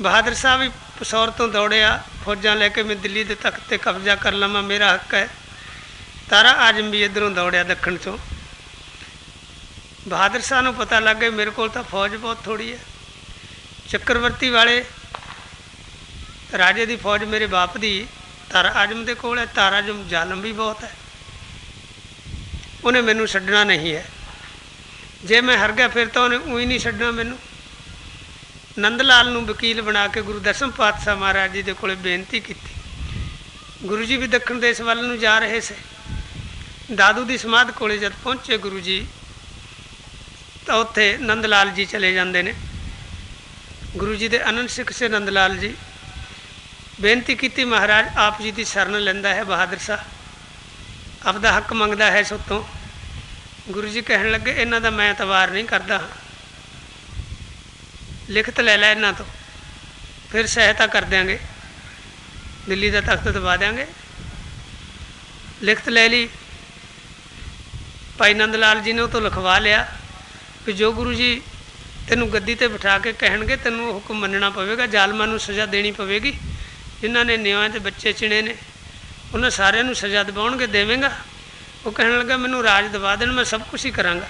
ਬਹਾਦਰ ਸ਼ਾਹ ਵੀ ਪਸੌਰ ਤੋਂ ਦੌੜਿਆ, ਫੌਜਾਂ ਲੈ ਕੇ ਮੈਂ ਦਿੱਲੀ ਦੇ ਤਖਤ ਤੇ ਕਬਜ਼ਾ ਕਰ ਲਵਾਂ, ਮੇਰਾ ਹੱਕ ਹੈ। ਤਾਰਾ ਆਜਮ ਵੀ ਇਧਰੋਂ ਦੌੜਿਆ ਦੱਖਣ ਚੋਂ। ਬਹਾਦਰ ਸ਼ਾਹ ਨੂੰ ਪਤਾ ਲੱਗ ਗਿਆ, ਮੇਰੇ ਕੋਲ ਤਾਂ ਫੌਜ ਬਹੁਤ ਥੋੜੀ ਹੈ। ਚੱਕਰਵਰਤੀ ਵਾਲੇ ਰਾਜੇ ਦੀ ਫੌਜ ਮੇਰੇ ਬਾਪ ਦੀ ਤਾਰਾ ਆਜਮ ਦੇ ਕੋਲ ਹੈ ਤਾਰਾ ਆਜਮ ਜ਼ਾਲਮ ਵੀ ਬਹੁਤ ਹੈ। ਉਹਨੇ ਮੈਨੂੰ ਛੱਡਣਾ ਨਹੀਂ ਹੈ। ਜੇ ਮੈਂ ਹਰ ਗਿਆ ਫਿਰ ਤਾਂ ਉਹਨੇ ਉਹੀ ਨਹੀਂ ਛੱਡਣਾ ਮੈਨੂੰ। ਨੰਦ ਲਾਲ ਨੂੰ ਵਕੀਲ ਬਣਾ ਕੇ ਗੁਰੂ ਦਸਮ ਪਾਤਸ਼ਾਹ ਮਹਾਰਾਜ ਜੀ ਦੇ ਕੋਲੇ ਬੇਨਤੀ ਕੀਤੀ। ਗੁਰੂ ਜੀ ਵੀ ਦੱਖਣ ਦੇਸ਼ ਵੱਲ ਨੂੰ ਜਾ ਰਹੇ ਸੀ। ਦਾਦੂ ਦੀ ਸਮਾਧ ਕੋਲੇ ਜਦ ਪਹੁੰਚੇ ਗੁਰੂ ਜੀ, ਤਾਂ ਉੱਥੇ ਨੰਦ ਲਾਲ ਜੀ ਚਲੇ ਜਾਂਦੇ ਨੇ। ਗੁਰੂ ਜੀ ਦੇ ਅਨੰਦ ਸਿੱਖ ਸੇ ਨੰਦ ਲਾਲ ਜੀ। ਬੇਨਤੀ ਕੀਤੀ ਮਹਾਰਾਜ, ਆਪ ਜੀ ਦੀ ਸ਼ਰਨ ਲੈਂਦਾ ਹੈ ਬਹਾਦਰ ਸਾਹਿਬ। ਆਪਦਾ ਹੱਕ ਮੰਗਦਾ ਹੈ ਸੁੱਤੋਂ। ਗੁਰੂ ਜੀ ਕਹਿਣ ਲੱਗੇ, ਇਹਨਾਂ ਦਾ ਮੈਂ ਤਵਾਰ ਨਹੀਂ ਕਰਦਾ। ਹਾਂ ਲਿਖਤ ਲੈ ਲੈ ਇਹਨਾਂ ਤੋਂ। ਫਿਰ ਸਹਾਇਤਾ ਕਰ ਦਿਆਂਗੇ। ਦਿੱਲੀ ਦਾ ਤਖਤ ਦਵਾ ਦਿਆਂਗੇ। ਲਿਖਤ ਲੈ ਲਈ। ਭਾਈ ਨੰਦ ਲਾਲ ਜੀ ਨੇ ਉਹ ਤੋਂ ਲਿਖਵਾ ਲਿਆ ਕਿ ਜੋ ਗੁਰੂ ਜੀ ਤੈਨੂੰ ਗੱਦੀ ਤੇ ਬਿਠਾ ਕੇ ਕਹਿਣਗੇ, ਤੈਨੂੰ ਉਹ ਹੁਕਮ ਮੰਨਣਾ ਪਵੇਗਾ, ਜ਼ਾਲਮਾਂ ਨੂੰ ਸਜ਼ਾ ਦੇਣੀ ਪਵੇਗੀ। ਜਿਨ੍ਹਾਂ ਨੇ ਨਿਆਂ ਤੇ ਬੱਚੇ ਚਿਣੇ ਨੇ, ਉਹਨਾਂ ਸਾਰਿਆਂ ਨੂੰ ਸਜ਼ਾ ਦਿਵਾਉਣਗੇ, ਦੇਵੇਂਗਾ। ਉਹ ਕਹਿਣ ਲੱਗਾ, ਮੈਨੂੰ ਰਾਜ ਦਿਵਾ ਦੇਣ, ਮੈਂ ਸਭ ਕੁਝ ਹੀ ਕਰਾਂਗਾ।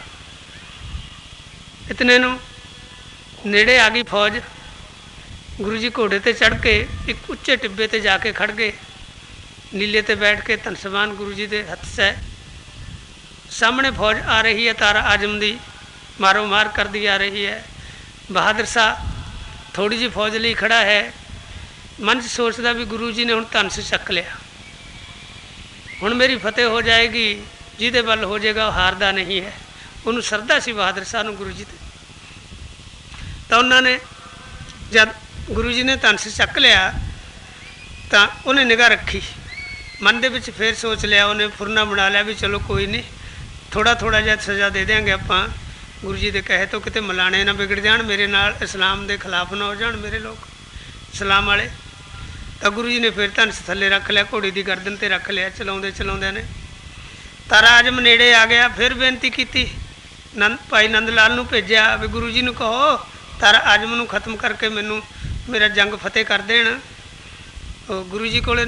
ਇਤਨੇ ਨੂੰ ਨੇੜੇ ਆ ਗਈ ਫੌਜ। ਗੁਰੂ ਜੀ ਘੋੜੇ ਤੇ ਚੜ੍ਹ ਕੇ ਇੱਕ ਉੱਚੇ ਟਿੱਬੇ ਤੇ ਜਾ ਕੇ ਖੜ ਗਏ। ਨੀਲੇ ਤੇ ਬੈਠ ਕੇ ਧਨਸਵਾਨ ਗੁਰੂ ਜੀ ਦੇ ਹੱਥ 'ਚ ਸਾਹਮਣੇ ਫੌਜ ਆ ਰਹੀ ਹੈ ਤਾਰਾ ਆਜਮ ਦੀ। ਮਾਰੋ ਮਾਰ ਕਰਦੀ ਆ ਰਹੀ ਹੈ। ਬਹਾਦਰ ਸ਼ਾਹ ਥੋੜੀ ਜਿਹੀ ਫੌਜ ਲਈ ਖੜਾ ਹੈ। ਮਨ 'ਚ ਸੋਚਦਾ ਵੀ ਗੁਰੂ ਜੀ ਨੇ ਹੁਣ ਧਨਸ ਚੱਕ ਲਿਆ। ਹੁਣ ਮੇਰੀ ਫਤਿਹ ਹੋ ਜਾਏਗੀ, ਜਿਹਦੇ ਵੱਲ ਹੋ ਜਾਏਗਾ ਉਹ ਹਾਰਦਾ ਨਹੀਂ ਹੈ। ਉਹਨੂੰ ਸਰਦਾ ਸੀ ਬਹਾਦਰ ਸ਼ਾਹ ਨੂੰ ਗੁਰੂ ਜੀ ਤੇ। ਤਾਂ ਉਹਨਾਂ ਨੇ ਜਦ ਗੁਰੂ ਜੀ ਨੇ ਧਨਸ ਚੱਕ ਲਿਆ, ਤਾਂ ਉਹਨੇ ਨਿਗਾਹ ਰੱਖੀ। ਮਨ ਦੇ ਵਿੱਚ ਫੇਰ ਸੋਚ ਲਿਆ, ਉਹਨੇ ਫੁਰਨਾ ਬਣਾ ਲਿਆ ਵੀ ਚਲੋ ਕੋਈ ਨਹੀਂ ਥੋੜਾ ਥੋੜਾ ਜਿਹਾ ਸਜ਼ਾ ਦੇ ਦਿਆਂਗੇ ਆਪਾਂ। ਗੁਰੂ ਜੀ ਦੇ ਕਹੇ ਤੋਂ ਕਿਤੇ ਮਲਾਣੇ ਨਾ ਵਿਗੜ ਜਾਣ, ਮੇਰੇ ਨਾਲ ਇਸਲਾਮ ਦੇ ਖਿਲਾਫ ਨਾ ਹੋ ਜਾਣ ਮੇਰੇ ਲੋਕ, ਇਸਲਾਮ ਵਾਲੇ। ਤਾਂ ਗੁਰੂ ਜੀ ਨੇ ਫਿਰ ਧਨਸ ਥੱਲੇ ਰੱਖ ਲਿਆ, ਘੋੜੀ ਦੀ ਗਰਦਨ ਤੇ ਰੱਖ ਲਿਆ, ਚਲਾਉਂਦੇ ਚਲਾਉਂਦਿਆਂ ਨੇ। ਤਾਰਾ ਆਜਮ ਨੇੜੇ ਆ ਗਿਆ, ਫਿਰ ਬੇਨਤੀ ਕੀਤੀ। ਨੰਦ, ਭਾਈ ਨੰਦ ਲਾਲ ਨੂੰ ਭੇਜਿਆ ਵੀ ਗੁਰੂ ਜੀ ਨੂੰ ਕਹੋ ਤਾਰਾ ਆਜਮ ਨੂੰ ਖਤਮ ਕਰਕੇ ਮੈਨੂੰ ਮੇਰਾ ਜੰਗ ਫਤਿਹ ਕਰ ਦੇਣ। ਉਹ ਗੁਰੂ ਜੀ ਕੋਲੇ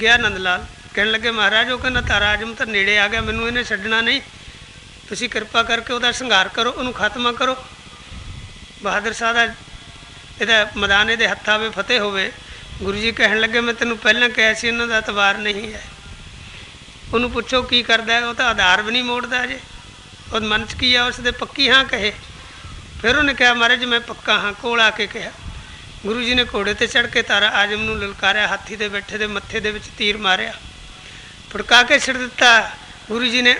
ਗਿਆ ਨੰਦ ਲਾਲ ਕਹਿਣ ਲੱਗੇ, ਮਹਾਰਾਜ, ਉਹ ਕਹਿੰਦਾ ਤਾਰਾ ਆਜਮ ਤਾਂ ਨੇੜੇ ਆ ਗਿਆ, ਮੈਨੂੰ ਇਹਨੇ ਛੱਡਣਾ ਨਹੀਂ। ਤੁਸੀਂ ਕਿਰਪਾ ਕਰਕੇ ਉਹਦਾ ਸੰਘਾਰ ਕਰੋ, ਉਹਨੂੰ ਖਾਤਮਾ ਕਰੋ। ਬਹਾਦਰ ਸ਼ਾਹ ਦਾ ਇਹਦਾ ਮੈਦਾਨ ਇਹਦੇ ਹੱਥਾਂ 'ਵੇ ਫਤਿਹ ਹੋਵੇ। ਗੁਰੂ ਜੀ ਕਹਿਣ ਲੱਗੇ, ਮੈਂ ਤੈਨੂੰ ਪਹਿਲਾਂ ਕਿਹਾ ਸੀ, ਇਹਨਾਂ ਦਾ ਤਵਾਰ ਨਹੀਂ ਹੈ। ਉਹਨੂੰ ਪੁੱਛੋ ਕੀ ਕਰਦਾ ਉਹ ਤਾਂ ਆਧਾਰ ਵੀ ਨਹੀਂ ਮੋੜਦਾ ਜੇ ਉਹ ਮਨ 'ਚ ਕੀ ਆ ਉਸ ਦੇ ਪੱਕੀ ਹਾਂ ਕਹੇ। ਫਿਰ ਉਹਨੇ ਕਿਹਾ, ਮਹਾਰਾਜ, ਮੈਂ ਪੱਕਾ ਹਾਂ, ਕੋਲ ਆ ਕੇ ਕਿਹਾ। ਗੁਰੂ ਜੀ ਨੇ ਘੋੜੇ ਤੇ ਚੜ੍ਹ ਕੇ ਤਾਰਾ ਆਜਮ ਨੂੰ ਲਲਕਾਰਿਆ, ਹਾਥੀ ਦੇ ਬੈਠੇ ਦੇ ਮੱਥੇ ਦੇ ਵਿੱਚ ਤੀਰ ਮਾਰਿਆ। ਫੜਕਾ ਕੇ ਛੱਡ ਦਿੱਤਾ। ਗੁਰੂ ਜੀ ਨੇ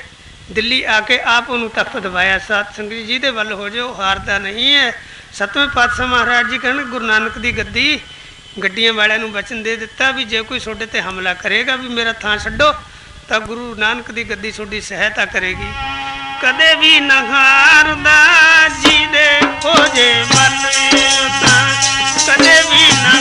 ਦਿੱਲੀ ਆ ਕੇ ਆਪ ਉਹਨੂੰ ਤਖਤ ਦਵਾਇਆ ਸਾਧ ਸੰਗਤ ਜੀ ਦੇ ਵੱਲ ਹੋ ਜਾਓ, ਹਾਰਦਾ ਨਹੀਂ ਹੈ। ਸਤਵੇਂ ਪਾਤਸ਼ਾਹ ਮਹਾਰਾਜ ਜੀ ਕਹਿਣ, ਗੁਰੂ ਨਾਨਕ ਦੀ ਗੱਦੀ ਗੱਡੀਆਂ ਵਾਲਿਆਂ ਨੂੰ ਵਚਨ ਦੇ ਦਿੱਤਾ ਵੀ ਜੇ ਕੋਈ ਤੁਹਾਡੇ ਤੇ ਹਮਲਾ ਕਰੇਗਾ ਵੀ ਮੇਰਾ ਥਾਂ ਛੱਡੋ, ਤਾਂ ਗੁਰੂ ਨਾਨਕ ਦੀ ਗੱਦੀ ਤੁਹਾਡੀ ਸਹਾਇਤਾ ਕਰੇਗੀ। ਕਦੇ ਵੀ ਨਾ ਹਾਰਦਾ ਜੀ ਦੇ ਹੋ ਜੇ ਮਨ ਤਾਂ ਕਦੇ ਵੀ ਨਾ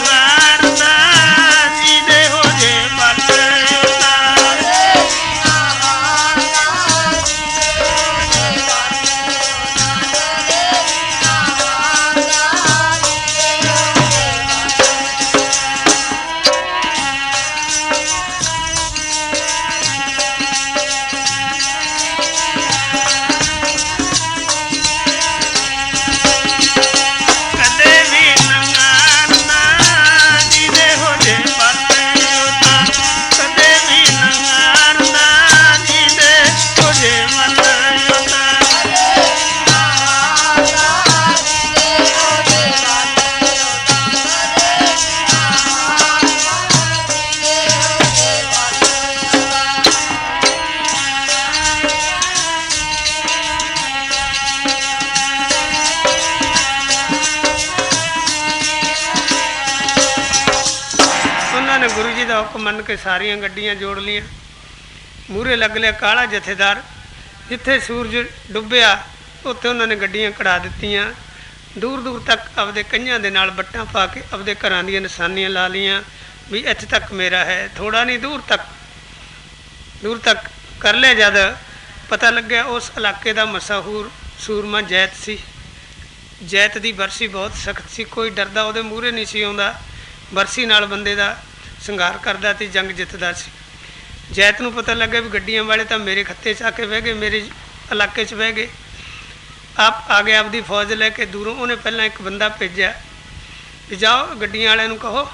ਜੀ ਕੇ ਸਾਰੀਆਂ ਗੱਡੀਆਂ ਜੋੜ ਲੀਆਂ ਮੂਰੇ ਲੱਗ ਲਿਆ ਕਾਲਾ ਜਥੇਦਾਰ। ਜਿੱਥੇ ਸੂਰਜ ਡੁੱਬਿਆ, ਉੱਥੇ ਉਹਨਾਂ ਨੇ ਗੱਡੀਆਂ ਕਢਾ ਦਿੱਤੀਆਂ। ਦੂਰ ਦੂਰ ਤੱਕ ਆਪਦੇ ਕਈਆਂ ਦੇ ਨਾਲ ਬੱਟਾਂ ਪਾ ਕੇ ਆਪਦੇ ਘਰਾਂ ਦੀਆਂ ਨਿਸ਼ਾਨੀਆਂ ਲਾ ਲੀਆਂ ਵੀ ਇੱਥੇ ਤੱਕ ਮੇਰਾ ਹੈ। ਥੋੜਾ ਨਹੀਂ, ਦੂਰ ਤੱਕ। ਦੂਰ ਤੱਕ ਕਰ ਲਿਆ ਜਦ ਪਤਾ ਲੱਗਿਆ ਉਸ ਇਲਾਕੇ ਦਾ ਮਸ਼ਾਹੂਰ ਸੂਰਮਾ ਜੈਤ ਸੀ। ਜੈਤ ਦੀ ਬਰਸੀ ਬਹੁਤ ਸਖਤ ਸੀ। ਕੋਈ ਡਰਦਾ ਉਹਦੇ ਮੂਹਰੇ ਨਹੀਂ ਸੀ ਆਉਂਦਾ। ਬਰਸੀ ਨਾਲ ਬੰਦੇ ਦਾ ਸ਼ਿੰਗਾਰ ਕਰਦਾ ਤੇ ਜੰਗ ਜਿੱਤਦਾ ਸੀ। ਜੈਤ ਨੂੰ ਪਤਾ ਲੱਗਾ ਵੀ ਗੱਡੀਆਂ ਵਾਲੇ ਤਾਂ ਮੇਰੇ ਖੱਤੇ 'ਚ ਆ ਕੇ ਬਹਿ ਗਏ, ਮੇਰੇ ਇਲਾਕੇ 'ਚ ਬਹਿ ਗਏ। ਆਪ ਆ ਗਏ ਆਪਦੀ ਫੌਜ ਲੈ ਕੇ ਦੂਰੋਂ ਉਹਨੇ ਪਹਿਲਾਂ ਇੱਕ ਬੰਦਾ ਭੇਜਿਆ ਵੀ ਜਾਓ, ਗੱਡੀਆਂ ਵਾਲਿਆਂ ਨੂੰ ਕਹੋ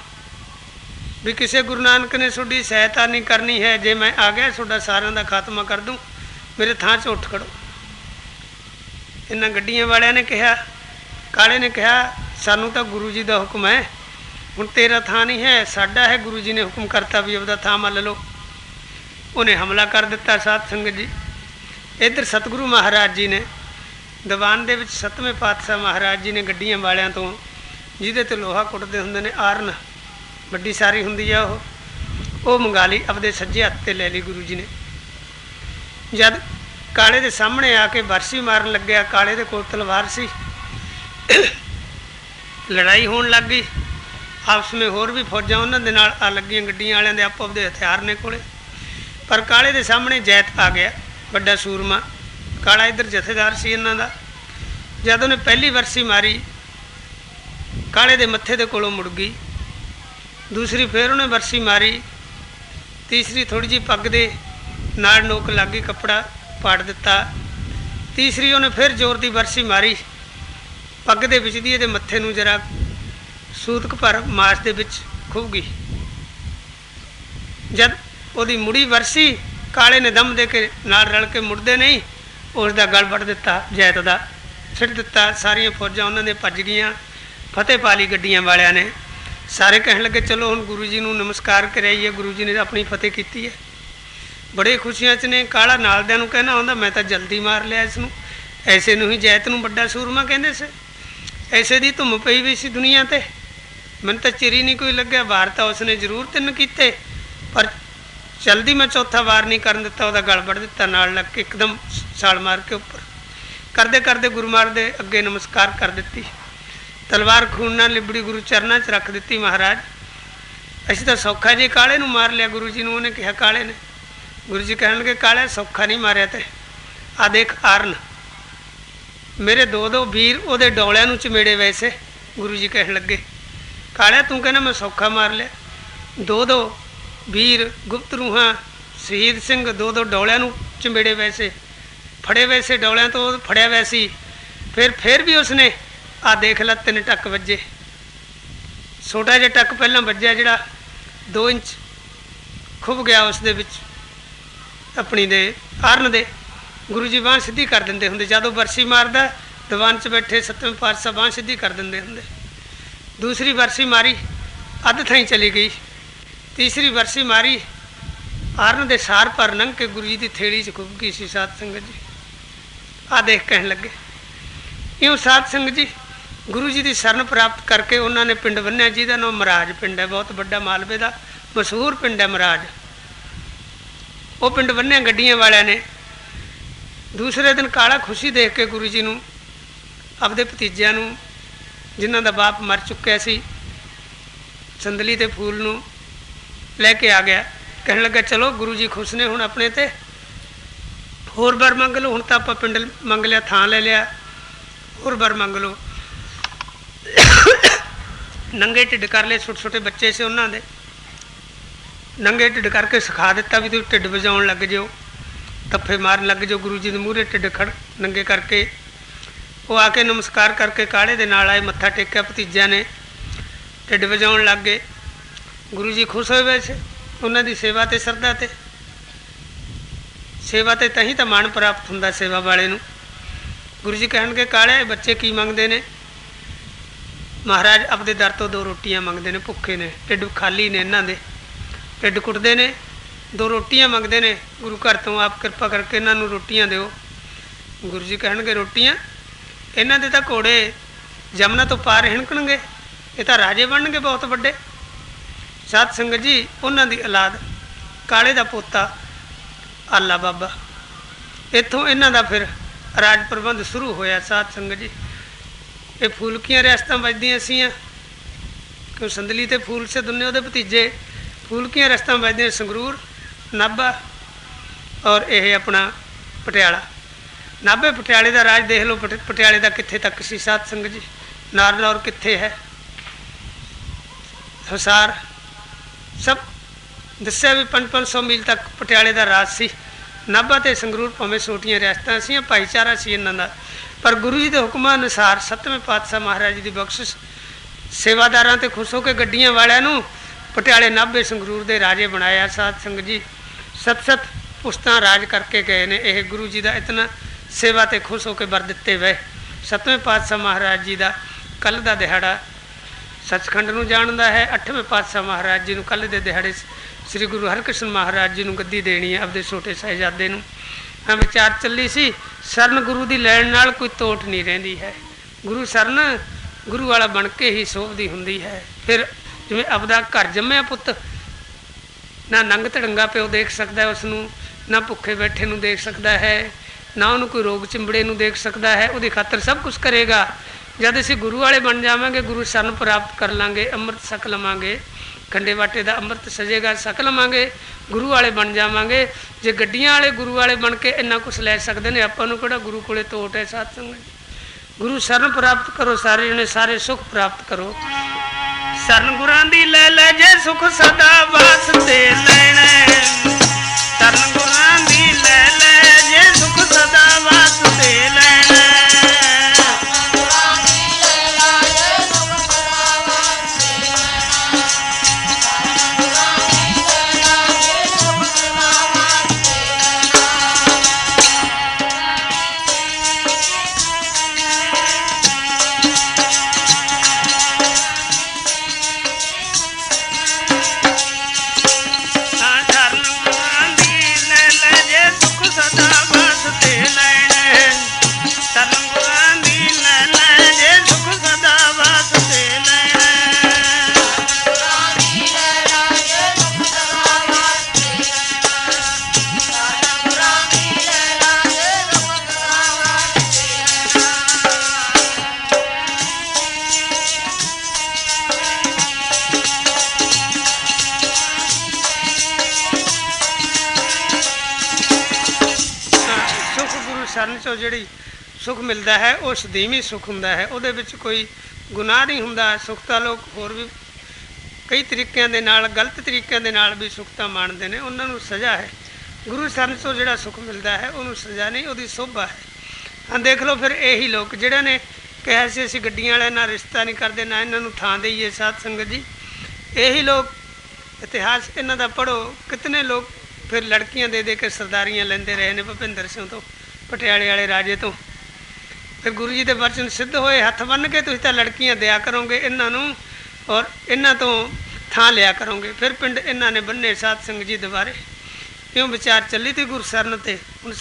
ਵੀ ਕਿਸੇ ਗੁਰੂ ਨਾਨਕ ਨੇ ਤੁਹਾਡੀ ਸਹਾਇਤਾ ਨਹੀਂ ਕਰਨੀ ਹੈ, ਜੇ ਮੈਂ ਆ ਗਿਆ, ਤੁਹਾਡਾ ਸਾਰਿਆਂ ਦਾ ਖਾਤਮਾ ਕਰ ਦੂੰ, ਮੇਰੇ ਥਾਂ 'ਚ ਉੱਠ ਖੜੋ। ਇਹਨਾਂ ਗੱਡੀਆਂ ਵਾਲਿਆਂ ਨੇ ਕਿਹਾ, ਕਾਲੇ ਨੇ ਕਿਹਾ, ਸਾਨੂੰ ਤਾਂ ਗੁਰੂ ਜੀ ਦਾ ਹੁਕਮ ਹੈ। ਹੁਣ ਤੇਰਾ ਥਾਂ ਨਹੀਂ ਹੈ, ਸਾਡਾ ਹੈ, ਗੁਰੂ ਜੀ ਨੇ ਹੁਕਮ ਕਰਤਾ ਵੀ ਉਹਦਾ ਥਾਂ ਮੰਨ ਲਓ। ਉਹਨੇ ਹਮਲਾ ਕਰ ਦਿੱਤਾ ਸਾਧ ਸੰਗਤ ਜੀ। ਇੱਧਰ ਸਤਿਗੁਰੂ ਮਹਾਰਾਜ ਜੀ ਨੇ, ਦੀਵਾਨ ਦੇ ਵਿੱਚ ਸਤਵੇਂ ਪਾਤਸ਼ਾਹ ਮਹਾਰਾਜ ਜੀ ਨੇ ਗੱਡੀਆਂ ਵਾਲਿਆਂ ਤੋਂ, ਜਿਹਦੇ ਤੇ ਲੋਹਾ ਕੁੱਟਦੇ ਹੁੰਦੇ ਨੇ, ਆਰਨ ਵੱਡੀ ਸਾਰੀ ਹੁੰਦੀ ਆ ਉਹ ਉਹ ਮੰਗਾ ਲਈ, ਆਪਦੇ ਸੱਜੇ ਹੱਥ ਤੇ ਲੈ ਲਈ ਗੁਰੂ ਜੀ ਨੇ। ਜਦ ਕਾਲੇ ਦੇ ਸਾਹਮਣੇ ਆ ਕੇ ਵਰਸੀ ਮਾਰਨ ਲੱਗਿਆ, ਕਾਲੇ ਦੇ ਕੋਲ ਤਲਵਾਰ ਸੀ। ਲੜਾਈ ਹੋਣ ਲੱਗ ਗਈ। ਆਪਸ ਵਿੱਚ ਹੋਰ ਵੀ ਫੌਜਾਂ ਉਹਨਾਂ ਦੇ ਨਾਲ ਆ ਲੱਗੀਆਂ, ਗੱਡੀਆਂ ਵਾਲਿਆਂ ਦੇ ਆਪੋ ਆਪਦੇ ਹਥਿਆਰ ਨੇ ਕੋਲੇ। ਪਰ ਕਾਲੇ ਦੇ ਸਾਹਮਣੇ ਜੈਤ ਆ ਗਿਆ, ਵੱਡਾ ਸੂਰਮਾ। ਕਾਲਾ ਇੱਧਰ ਜਥੇਦਾਰ ਸੀ ਇਹਨਾਂ ਦਾ। ਜਦ ਉਹਨੇ ਪਹਿਲੀ ਵਰਸੀ ਮਾਰੀ, ਕਾਲੇ ਦੇ ਮੱਥੇ ਦੇ ਕੋਲੋਂ ਮੁੜ ਗਈ। ਦੂਸਰੀ ਫੇਰ ਉਹਨੇ ਵਰਸੀ ਮਾਰੀ, ਤੀਸਰੀ ਥੋੜੀ ਜੀ ਪੱਗ ਦੇ ਨਾਲ ਨੋਕ ਲੱਗੀ ਕੱਪੜਾ ਪਾੜ ਦਿੱਤਾ। ਤੀਸਰੀ ਉਹਨੇ ਫਿਰ ਜ਼ੋਰ ਦੀ ਵਰਸੀ ਮਾਰੀ, ਪੱਗ ਦੇ ਵਿੱਚ ਦੀ, ਇਹਦੇ ਮੱਥੇ ਨੂੰ ਜਰਾ ਸੂਤਕ ਭਰ ਮਾਸ ਦੇ ਵਿੱਚ ਖੁੱਭ ਗਈ ਜਦ ਉਹਦੀ ਮੁੜੀ ਵਰਸੀ, ਕਾਲੇ ਨੇ ਦਮ ਦੇ ਕੇ ਨਾਲ ਰਲ ਕੇ ਮੁੜਦੇ ਨਹੀਂ ਉਸ ਦਾ ਗਲ ਵੱਢ ਦਿੱਤਾ, ਜੈਤ ਦਾ ਸਿੱਟ ਦਿੱਤਾ, ਸਾਰੀਆਂ ਫੌਜਾਂ ਉਹਨਾਂ ਨੇ ਭੱਜ ਗਈਆਂ, ਫਤਿਹ ਪਾਲੀ ਗੱਡੀਆਂ ਵਾਲਿਆਂ ਨੇ। ਸਾਰੇ ਕਹਿਣ ਲੱਗੇ, ਚਲੋ ਹੁਣ ਗੁਰੂ ਜੀ ਨੂੰ ਨਮਸਕਾਰ ਕਰਾਈਏ, ਗੁਰੂ ਜੀ ਨੇ ਆਪਣੀ ਫਤਿਹ ਕੀਤੀ ਹੈ। ਬੜੇ ਖੁਸ਼ੀਆਂ 'ਚ ਨੇ, ਕਾਲਾ ਨਾਲਦਿਆਂ ਨੂੰ ਕਹਿਣਾ ਹੁੰਦਾ ਮੈਂ ਤਾਂ ਜਲਦੀ ਮਾਰ ਲਿਆ ਇਸ ਨੂੰ। ਐਸੇ ਨੂੰ ਹੀ ਜੈਤ ਨੂੰ ਵੱਡਾ ਸੂਰਮਾ ਕਹਿੰਦੇ ਸੀ। ਐਸੇ ਦੀ ਧੁੰਮ ਪਈ ਵੀ ਸੀ ਦੁਨੀਆ ਤੇ। ਮੈਨੂੰ ਤਾਂ ਚਿਰੀ ਨਹੀਂ ਕੋਈ ਲੱਗਿਆ, ਵਾਰ ਤਾਂ ਉਸਨੇ ਜ਼ਰੂਰ ਤਿੰਨ ਕੀਤੇ। ਪਰ ਜਲਦੀ ਮੈਂ ਚੌਥਾ ਵਾਰ ਨਹੀਂ ਕਰਨ ਦਿੱਤਾ, ਉਹਦਾ ਗਲ ਵੜ ਦਿੱਤਾ, ਨਾਲ ਲੱਗ ਕੇ ਇੱਕਦਮ ਛਾਲ ਮਾਰ ਕੇ ਉੱਪਰ। ਕਰਦੇ ਕਰਦੇ ਗੁਰੂ ਮਾਰ ਦੇ ਅੱਗੇ ਨਮਸਕਾਰ ਕਰ ਦਿੱਤੀ। ਤਲਵਾਰ ਖੂਨ ਨਾਲ ਲਿਬੜੀ ਗੁਰੂ ਚਰਨਾਂ 'ਚ ਰੱਖ ਦਿੱਤੀ ਮਹਾਰਾਜ। ਅਸੀਂ ਤਾਂ ਸੌਖਾ ਜੀ ਕਾਲੇ ਨੂੰ ਮਾਰ ਲਿਆ, ਗੁਰੂ ਜੀ ਨੂੰ ਉਹਨੇ ਕਿਹਾ ਕਾਲੇ ਨੇ। ਗੁਰੂ ਜੀ ਕਹਿਣ ਲੱਗੇ ਕਾਲੇ, ਸੌਖਾ ਨਹੀਂ ਮਾਰਿਆ ਤੇ। ਆ ਦੇਖ ਆਰਨ। ਮੇਰੇ ਦੋ ਦੋ ਵੀਰ ਉਹਦੇ ਡੋਲਿਆਂ ਨੂੰ ਚਮੇੜੇ ਵੈਸੇ, ਗੁਰੂ ਜੀ ਕਹਿਣ ਲੱਗੇ। ਕਾਲਿਆ ਤੂੰ ਕਹਿੰਦਾ ਮੈਂ ਸੌਖਾ ਮਾਰ ਲਿਆ। ਦੋ ਦੋ ਵੀਰ ਗੁਪਤ ਰੂਹਾਂ, ਸ਼ਹੀਦ ਸਿੰਘ, ਦੋ ਦੋ ਡੌਲਿਆਂ ਨੂੰ ਚਮੇੜੇ ਵੈਸੇ, ਫੜੇ ਵੈਸੇ ਡੌਲਿਆਂ ਤੋਂ, ਫੜਿਆ ਵੈਸੀ। ਫਿਰ ਫਿਰ ਵੀ ਉਸਨੇ ਆ ਦੇਖ ਲੈ ਤਿੰਨ ਟੱਕ ਵੱਜੇ। ਛੋਟਾ ਜਿਹਾ ਟੱਕ ਪਹਿਲਾਂ ਵੱਜਿਆ ਜਿਹੜਾ 2 ਇੰਚ ਖੁੱਭ ਗਿਆ ਉਸ ਦੇ ਵਿੱਚ, ਆਪਣੀ ਦੇ ਆਰਨ ਦੇ। ਗੁਰੂ ਜੀ ਬਾਂਹ ਸਿੱਧੀ ਕਰ ਦਿੰਦੇ ਹੁੰਦੇ, ਜਦੋਂ ਬਰਸੀ ਮਾਰਦਾ, ਦੀਵਾਨ 'ਚ ਬੈਠੇ ਸੱਤਵੇਂ ਪਾਤਸ਼ਾਹ ਬਾਂਹ ਸਿੱਧੀ ਕਰ ਦਿੰਦੇ ਹੁੰਦੇ। ਦੂਸਰੀ ਵਰਸੀ ਮਾਰੀ, ਅੱਧ ਥਾਈ ਚਲੀ ਗਈ। ਤੀਸਰੀ ਵਰਸੀ ਮਾਰੀ ਆਰਨ ਦੇ ਸਾਰ ਪਰ ਲੰਘ ਕੇ ਗੁਰੂ ਜੀ ਦੀ ਥੇੜੀ 'ਚ ਖੁੱਭ ਗਈ ਸੀ ਸਾਧ ਸੰਗਤ ਜੀ। ਆ ਦੇਖ ਕਹਿਣ ਲੱਗੇ, ਇਉਂ ਸਾਧ ਸੰਗਤ ਜੀ, ਗੁਰੂ ਜੀ ਦੀ ਸ਼ਰਨ ਪ੍ਰਾਪਤ ਕਰਕੇ ਉਹਨਾਂ ਨੇ ਪਿੰਡ ਬੰਨਿਆ, ਜਿਹਦਾ ਨਾਮ ਮਹਾਰਾਜ ਪਿੰਡ ਹੈ, ਬਹੁਤ ਵੱਡਾ ਮਾਲਵੇ ਦਾ ਮਸ਼ਹੂਰ ਪਿੰਡ ਹੈ ਮਹਾਰਾਜ ਉਹ ਪਿੰਡ ਬੰਨਿਆ ਗੱਡੀਆਂ ਵਾਲਿਆਂ ਨੇ। ਦੂਸਰੇ ਦਿਨ ਕਾਲਾ ਖੁਸ਼ੀ ਦੇਖ ਕੇ ਗੁਰੂ ਜੀ ਨੂੰ, ਆਪਦੇ ਭਤੀਜਿਆਂ ਨੂੰ ਜਿਨ੍ਹਾਂ ਦਾ ਬਾਪ ਮਰ ਚੁੱਕਿਆ ਸੀ, ਸੰਦਲੀ ਤੇ ਫੂਲ ਨੂੰ ਲੈ ਕੇ ਆ ਗਿਆ। ਕਹਿਣ ਲੱਗਾ, ਚਲੋ ਗੁਰੂ ਜੀ ਖੁਸ਼ ਨੇ ਹੁਣ ਆਪਣੇ ਤੇ। ਹੋਰ ਵਰ ਮੰਗ ਲਓ, ਹੁਣ ਤਾਂ ਆਪਾਂ ਪਿੰਡ ਮੰਗ ਲਿਆ, ਥਾਂ ਲੈ ਲਿਆ। ਹੋਰ ਵਰ ਮੰਗ ਲਓ। ਨੰਗੇ ਢਿੱਡ ਕਰ ਲਏ, ਛੋਟੇ ਛੋਟੇ ਬੱਚੇ ਸੀ ਉਹਨਾਂ ਦੇ। ਨੰਗੇ ਢਿੱਡ ਕਰਕੇ ਸਿਖਾ ਦਿੱਤਾ ਵੀ ਤੁਸੀਂ ਢਿੱਡ ਵਜਾਉਣ ਲੱਗ ਜਿਓ। ਤੱਫੇ ਮਾਰਨ ਲੱਗ ਜਿਓ, ਗੁਰੂ ਜੀ ਦੇ ਮੂਹਰੇ ਢਿੱਡ ਖੜ ਨੰਗੇ ਕਰਕੇ। ਉਹ ਆ ਕੇ ਨਮਸਕਾਰ ਕਰਕੇ ਕਾਲੇ ਦੇ ਨਾਲ ਆਏ, ਮੱਥਾ ਟੇਕਿਆ, ਭਤੀਜਿਆਂ ਨੇ ਢਿੱਡ ਵਜਾਉਣ ਲੱਗ ਗਏ। ਗੁਰੂ ਜੀ ਖੁਸ਼ ਹੋਏ ਵੈਸੇ ਉਹਨਾਂ ਦੀ ਸੇਵਾ ਤੇ ਸਰਦਾ ਤੇ। ਸੇਵਾ ਤੇ ਤਹੀਂ ਤਾਂ ਮਾਣ ਪ੍ਰਾਪਤ ਹੁੰਦਾ ਸੇਵਾ ਵਾਲੇ ਨੂੰ। ਗੁਰੂ ਜੀ ਕਹਿਣਗੇ ਕਾਲੇ ਬੱਚੇ ਕੀ ਮੰਗਦੇ ਨੇ? ਮਹਾਰਾਜ ਆਪਦੇ ਦਰ ਤੋਂ ਦੋ ਰੋਟੀਆਂ ਮੰਗਦੇ ਨੇ, ਭੁੱਖੇ ਨੇ। ਢਿੱਡ ਖਾਲੀ ਨੇ ਇਹਨਾਂ ਦੇ। ਢਿੱਡ ਕੁੱਟਦੇ ਨੇ, ਦੋ ਰੋਟੀਆਂ ਮੰਗਦੇ ਨੇ। ਗੁਰੂ ਘਰ ਤੋਂ ਆਪ ਕਿਰਪਾ ਕਰਕੇ ਇਹਨਾਂ ਨੂੰ ਰੋਟੀਆਂ ਦਿਓ। ਗੁਰੂ ਜੀ ਕਹਿਣਗੇ, ਰੋਟੀਆਂ ਇਹਨਾਂ ਦੇ ਤਾਂ ਘੋੜੇ ਜਮਨਾ ਤੋਂ ਪਾਰ ਹਿਣਕਣਗੇ। ਇਹ ਤਾਂ ਰਾਜੇ ਬਣਨਗੇ ਬਹੁਤ ਵੱਡੇ। ਸਾਧ ਸੰਗਤ ਜੀ, ਉਹਨਾਂ ਦੀ ਔਲਾਦ ਕਾਲੇ ਦਾ ਪੋਤਾ ਆਲਾ ਬਾਬਾ। ਇੱਥੋਂ ਇਹਨਾਂ ਦਾ ਫਿਰ ਰਾਜ ਪ੍ਰਬੰਧ ਸ਼ੁਰੂ ਹੋਇਆ ਸਾਧ ਸੰਗਤ ਜੀ। ਇਹ ਫੂਲਕੀਆਂ ਰਿਆਸਤਾਂ ਵੱਜਦੀਆਂ ਸੀਆਂ। ਕਿਉਂ ਸੰਦਲੀ ਤੇ ਫੂਲ ਸੇ ਦੁੰਨੇ ਉਹਦੇ ਭਤੀਜੇ। ਫੂਲਕੀਆਂ ਰਿਆਸਤਾਂ ਵੱਜਦੀਆਂ ਸੰਗਰੂਰ, ਨਾਭਾ ਔਰ ਇਹ ਆਪਣਾ ਪਟਿਆਲਾ। ਨਾਭੇ ਪਟਿਆਲੇ ਦਾ ਰਾਜ ਦੇਖ ਲਓ, ਪਟ- ਪਟਿਆਲੇ ਦਾ ਕਿੱਥੇ ਤੱਕ ਸੀ? ਸਾਧ ਸੰਗਤ ਜੀ ਨਾਰਨੌਰ ਕਿੱਥੇ ਹੈ? ਹਸਾਰ ਸਭ ਦੱਸਿਆ ਵੀ 5-500 ਮੀਲ ਤੱਕ ਪਟਿਆਲੇ ਦਾ ਰਾਜ ਸੀ। ਨਾਭਾ ਤੇ ਸੰਗਰੂਰ ਭਾਵੇਂ ਛੋਟੀਆਂ ਰਿਆਸਤਾਂ ਸੀ ਭਾਈਚਾਰਾ ਸੀ ਇਹਨਾਂ ਦਾ। ਪਰ ਗੁਰੂ ਜੀ ਦੇ ਹੁਕਮਾਂ ਅਨੁਸਾਰ ਸੱਤਵੇਂ ਪਾਤਸ਼ਾਹ ਮਹਾਰਾਜ ਜੀ ਦੀ ਬਖਸ਼ਿਸ਼ ਸੇਵਾਦਾਰਾਂ ਤੇ ਖੁਸ਼ ਹੋ ਕੇ ਗੱਡੀਆਂ ਵਾਲਿਆਂ ਨੂੰ ਪਟਿਆਲੇ ਨਾਭੇ ਸੰਗਰੂਰ ਦੇ ਰਾਜੇ ਬਣਾਇਆ। ਸਾਧ ਸੰਗਤ ਜੀ, ਸਤ ਸਤ ਪੁਸਤਾਂ ਰਾਜ ਕਰਕੇ ਗਏ ਨੇ। ਇਹ ਗੁਰੂ ਜੀ ਦਾ ਇਤਨਾ ਸੇਵਾ ਤੇ ਖੁਸ਼ ਹੋ ਕੇ ਵਰ ਦਿੱਤੇ ਵੇ। ਸੱਤਵੇਂ ਪਾਤਸ਼ਾਹ ਮਹਾਰਾਜ ਜੀ ਦਾ ਕੱਲ ਦਾ ਦਿਹਾੜਾ ਸੱਚਖੰਡ ਨੂੰ ਜਾਣਦਾ ਹੈ। ਅੱਠਵੇਂ ਪਾਤਸ਼ਾਹ ਮਹਾਰਾਜ ਜੀ ਨੂੰ ਕੱਲ ਦੇ ਦਿਹਾੜੇ ਸ੍ਰੀ ਗੁਰੂ ਹਰਕ੍ਰਿਸ਼ਨ ਮਹਾਰਾਜ ਜੀ ਨੂੰ ਗੱਦੀ ਦੇਣੀ ਹੈ ਆਪਦੇ ਛੋਟੇ ਸਾਹਿਬਜ਼ਾਦੇ ਨੂੰ। ਆ ਵਿਚਾਰ ਚੱਲੀ ਸੀ, ਸਰਨ ਗੁਰੂ ਦੀ ਲੈਣ ਨਾਲ ਕੋਈ ਤੋਟ ਨਹੀਂ ਰਹਿੰਦੀ ਹੈ। ਗੁਰੂ ਸਰਨ ਗੁਰੂ ਵਾਲਾ ਬਣ ਕੇ ਹੀ ਸੋਭਦੀ ਹੁੰਦੀ ਹੈ। ਫਿਰ ਜਿਵੇਂ ਆਪਦਾ ਘਰ ਜੰਮਿਆ ਪੁੱਤ, ਨਾ ਨੰਗ ਧੜੰਗਾ ਪਿਓ ਦੇਖ ਸਕਦਾ ਹੈ ਉਸ ਨੂੰ ਨਾ ਭੁੱਖੇ ਬੈਠੇ ਨੂੰ ਦੇਖ ਸਕਦਾ ਹੈ। ਨਾ ਉਹਨੂੰ ਕੋਈ ਰੋਗ ਚਿੰਬੜੇ ਨੂੰ ਦੇਖ ਸਕਦਾ ਹੈ, ਉਹਦੀ ਖਾਤਰ ਸਭ ਕੁਝ ਕਰੇਗਾ। ਜਦ ਅਸੀਂ ਗੁਰੂ ਵਾਲੇ ਬਣ ਜਾਵਾਂਗੇ, ਗੁਰੂ ਸਰਨ ਪ੍ਰਾਪਤ ਕਰ ਲਾਂਗੇ, ਅੰਮ੍ਰਿਤ ਛਕ ਲਵਾਂਗੇ। ਖੰਡੇ ਵਾਟੇ ਦਾ ਅੰਮ੍ਰਿਤ ਸਜੇਗਾ, ਛਕ ਲਵਾਂਗੇ, ਗੁਰੂ ਵਾਲੇ ਬਣ ਜਾਵਾਂਗੇ। ਜੇ ਗੱਡੀਆਂ ਵਾਲੇ ਗੁਰੂ ਵਾਲੇ ਬਣ ਕੇ ਇੰਨਾ ਕੁਝ ਲੈ ਸਕਦੇ ਨੇ, ਆਪਾਂ ਨੂੰ ਕਿਹੜਾ ਗੁਰੂ ਕੋਲੇ ਤੋਟ ਹੈ ਸਾਧ ਸੰਗਤ ਗੁਰੂ ਸਰਨ ਪ੍ਰਾਪਤ ਕਰੋ, ਸਾਰੇ ਜਣੇ ਸਾਰੇ ਸੁਖ ਪ੍ਰਾਪਤ ਕਰੋ। ਸਰਨ ਗੁਰਾਂ ਦੀ ਲੈ ਲੈ ਜੇ ਸੁਖ ਸਦਾ ਵਾਸਤੇ ਤੋਂ ਜਿਹੜੀ ਸੁਖ ਮਿਲਦਾ ਹੈ, ਉਹ ਸਦੀਮੀ ਸੁਖ ਹੁੰਦਾ ਹੈ। ਉਹਦੇ ਵਿੱਚ ਕੋਈ ਗੁਨਾਹ ਨਹੀਂ ਹੁੰਦਾ। ਸੁਖ ਲੋਕ ਹੋਰ ਵੀ ਕਈ ਤਰੀਕਿਆਂ ਦੇ ਨਾਲ, ਗਲਤ ਤਰੀਕਿਆਂ ਦੇ ਨਾਲ ਵੀ ਸੁਖਤਾ ਮਾਣਦੇ ਨੇ। ਉਹਨਾਂ ਨੂੰ ਸਜ਼ਾ ਹੈ। ਗੁਰੂ ਸਾਹਿਬ ਤੋਂ ਜਿਹੜਾ ਸੁਖ ਮਿਲਦਾ ਹੈ, ਉਹਨੂੰ ਸਜ਼ਾ ਨਹੀਂ, ਉਹਦੀ ਸੋਭਾ ਹੈ। ਹਾਂ ਦੇਖ ਲਓ ਫਿਰ ਇਹੀ ਲੋਕ, ਜਿਹੜੇ ਨੇ ਕਿਹਾ ਸੀ ਅਸੀਂ ਗੱਡੀਆਂ ਵਾਲਿਆਂ ਨਾਲ ਰਿਸ਼ਤਾ ਨਹੀਂ ਕਰਦੇ, ਨਾ ਇਹਨਾਂ ਨੂੰ ਥਾਂ ਦੇਈਏ ਸਾਧ ਸੰਗਤ ਜੀ। ਇਹੀ ਲੋਕ ਇਤਿਹਾਸ ਇਹਨਾਂ ਦਾ ਪੜੋ ਕਿਤਨੇ ਲੋਕ ਫਿਰ ਲੜਕੀਆਂ ਦੇ ਦੇ ਕੇ ਸਰਦਾਰੀਆਂ ਲੈਂਦੇ ਰਹੇ ਨੇ ਭੁਪਿੰਦਰ ਸਿੰਘ ਤੋਂ। ਪਟਿਆਲੇ ਵਾਲੇ ਰਾਜੇ ਤੋਂ। ਫਿਰ ਗੁਰੂ ਜੀ ਦੇ ਵਚਨ ਸਿੱਧ ਹੋਏ, ਹੱਥ ਬੰਨ ਕੇ ਤੁਸੀਂ ਤਾਂ ਲੜਕੀਆਂ ਦਿਆ ਕਰੋਗੇ ਇਹਨਾਂ ਨੂੰ ਔਰ ਇਹਨਾਂ ਤੋਂ ਥਾਂ ਲਿਆ ਕਰੋਗੇ। ਫਿਰ ਪਿੰਡ ਇਹਨਾਂ ਨੇ ਬੰਨੇ ਸਾਧ ਸੰਗਤ ਜੀ ਦੁਬਾਰੇ ਕਿਉਂ ਵਿਚਾਰ ਚੱਲੀ ਤੀ ਗੁਰਸਰਨ ਤੇ। ਹੁਣ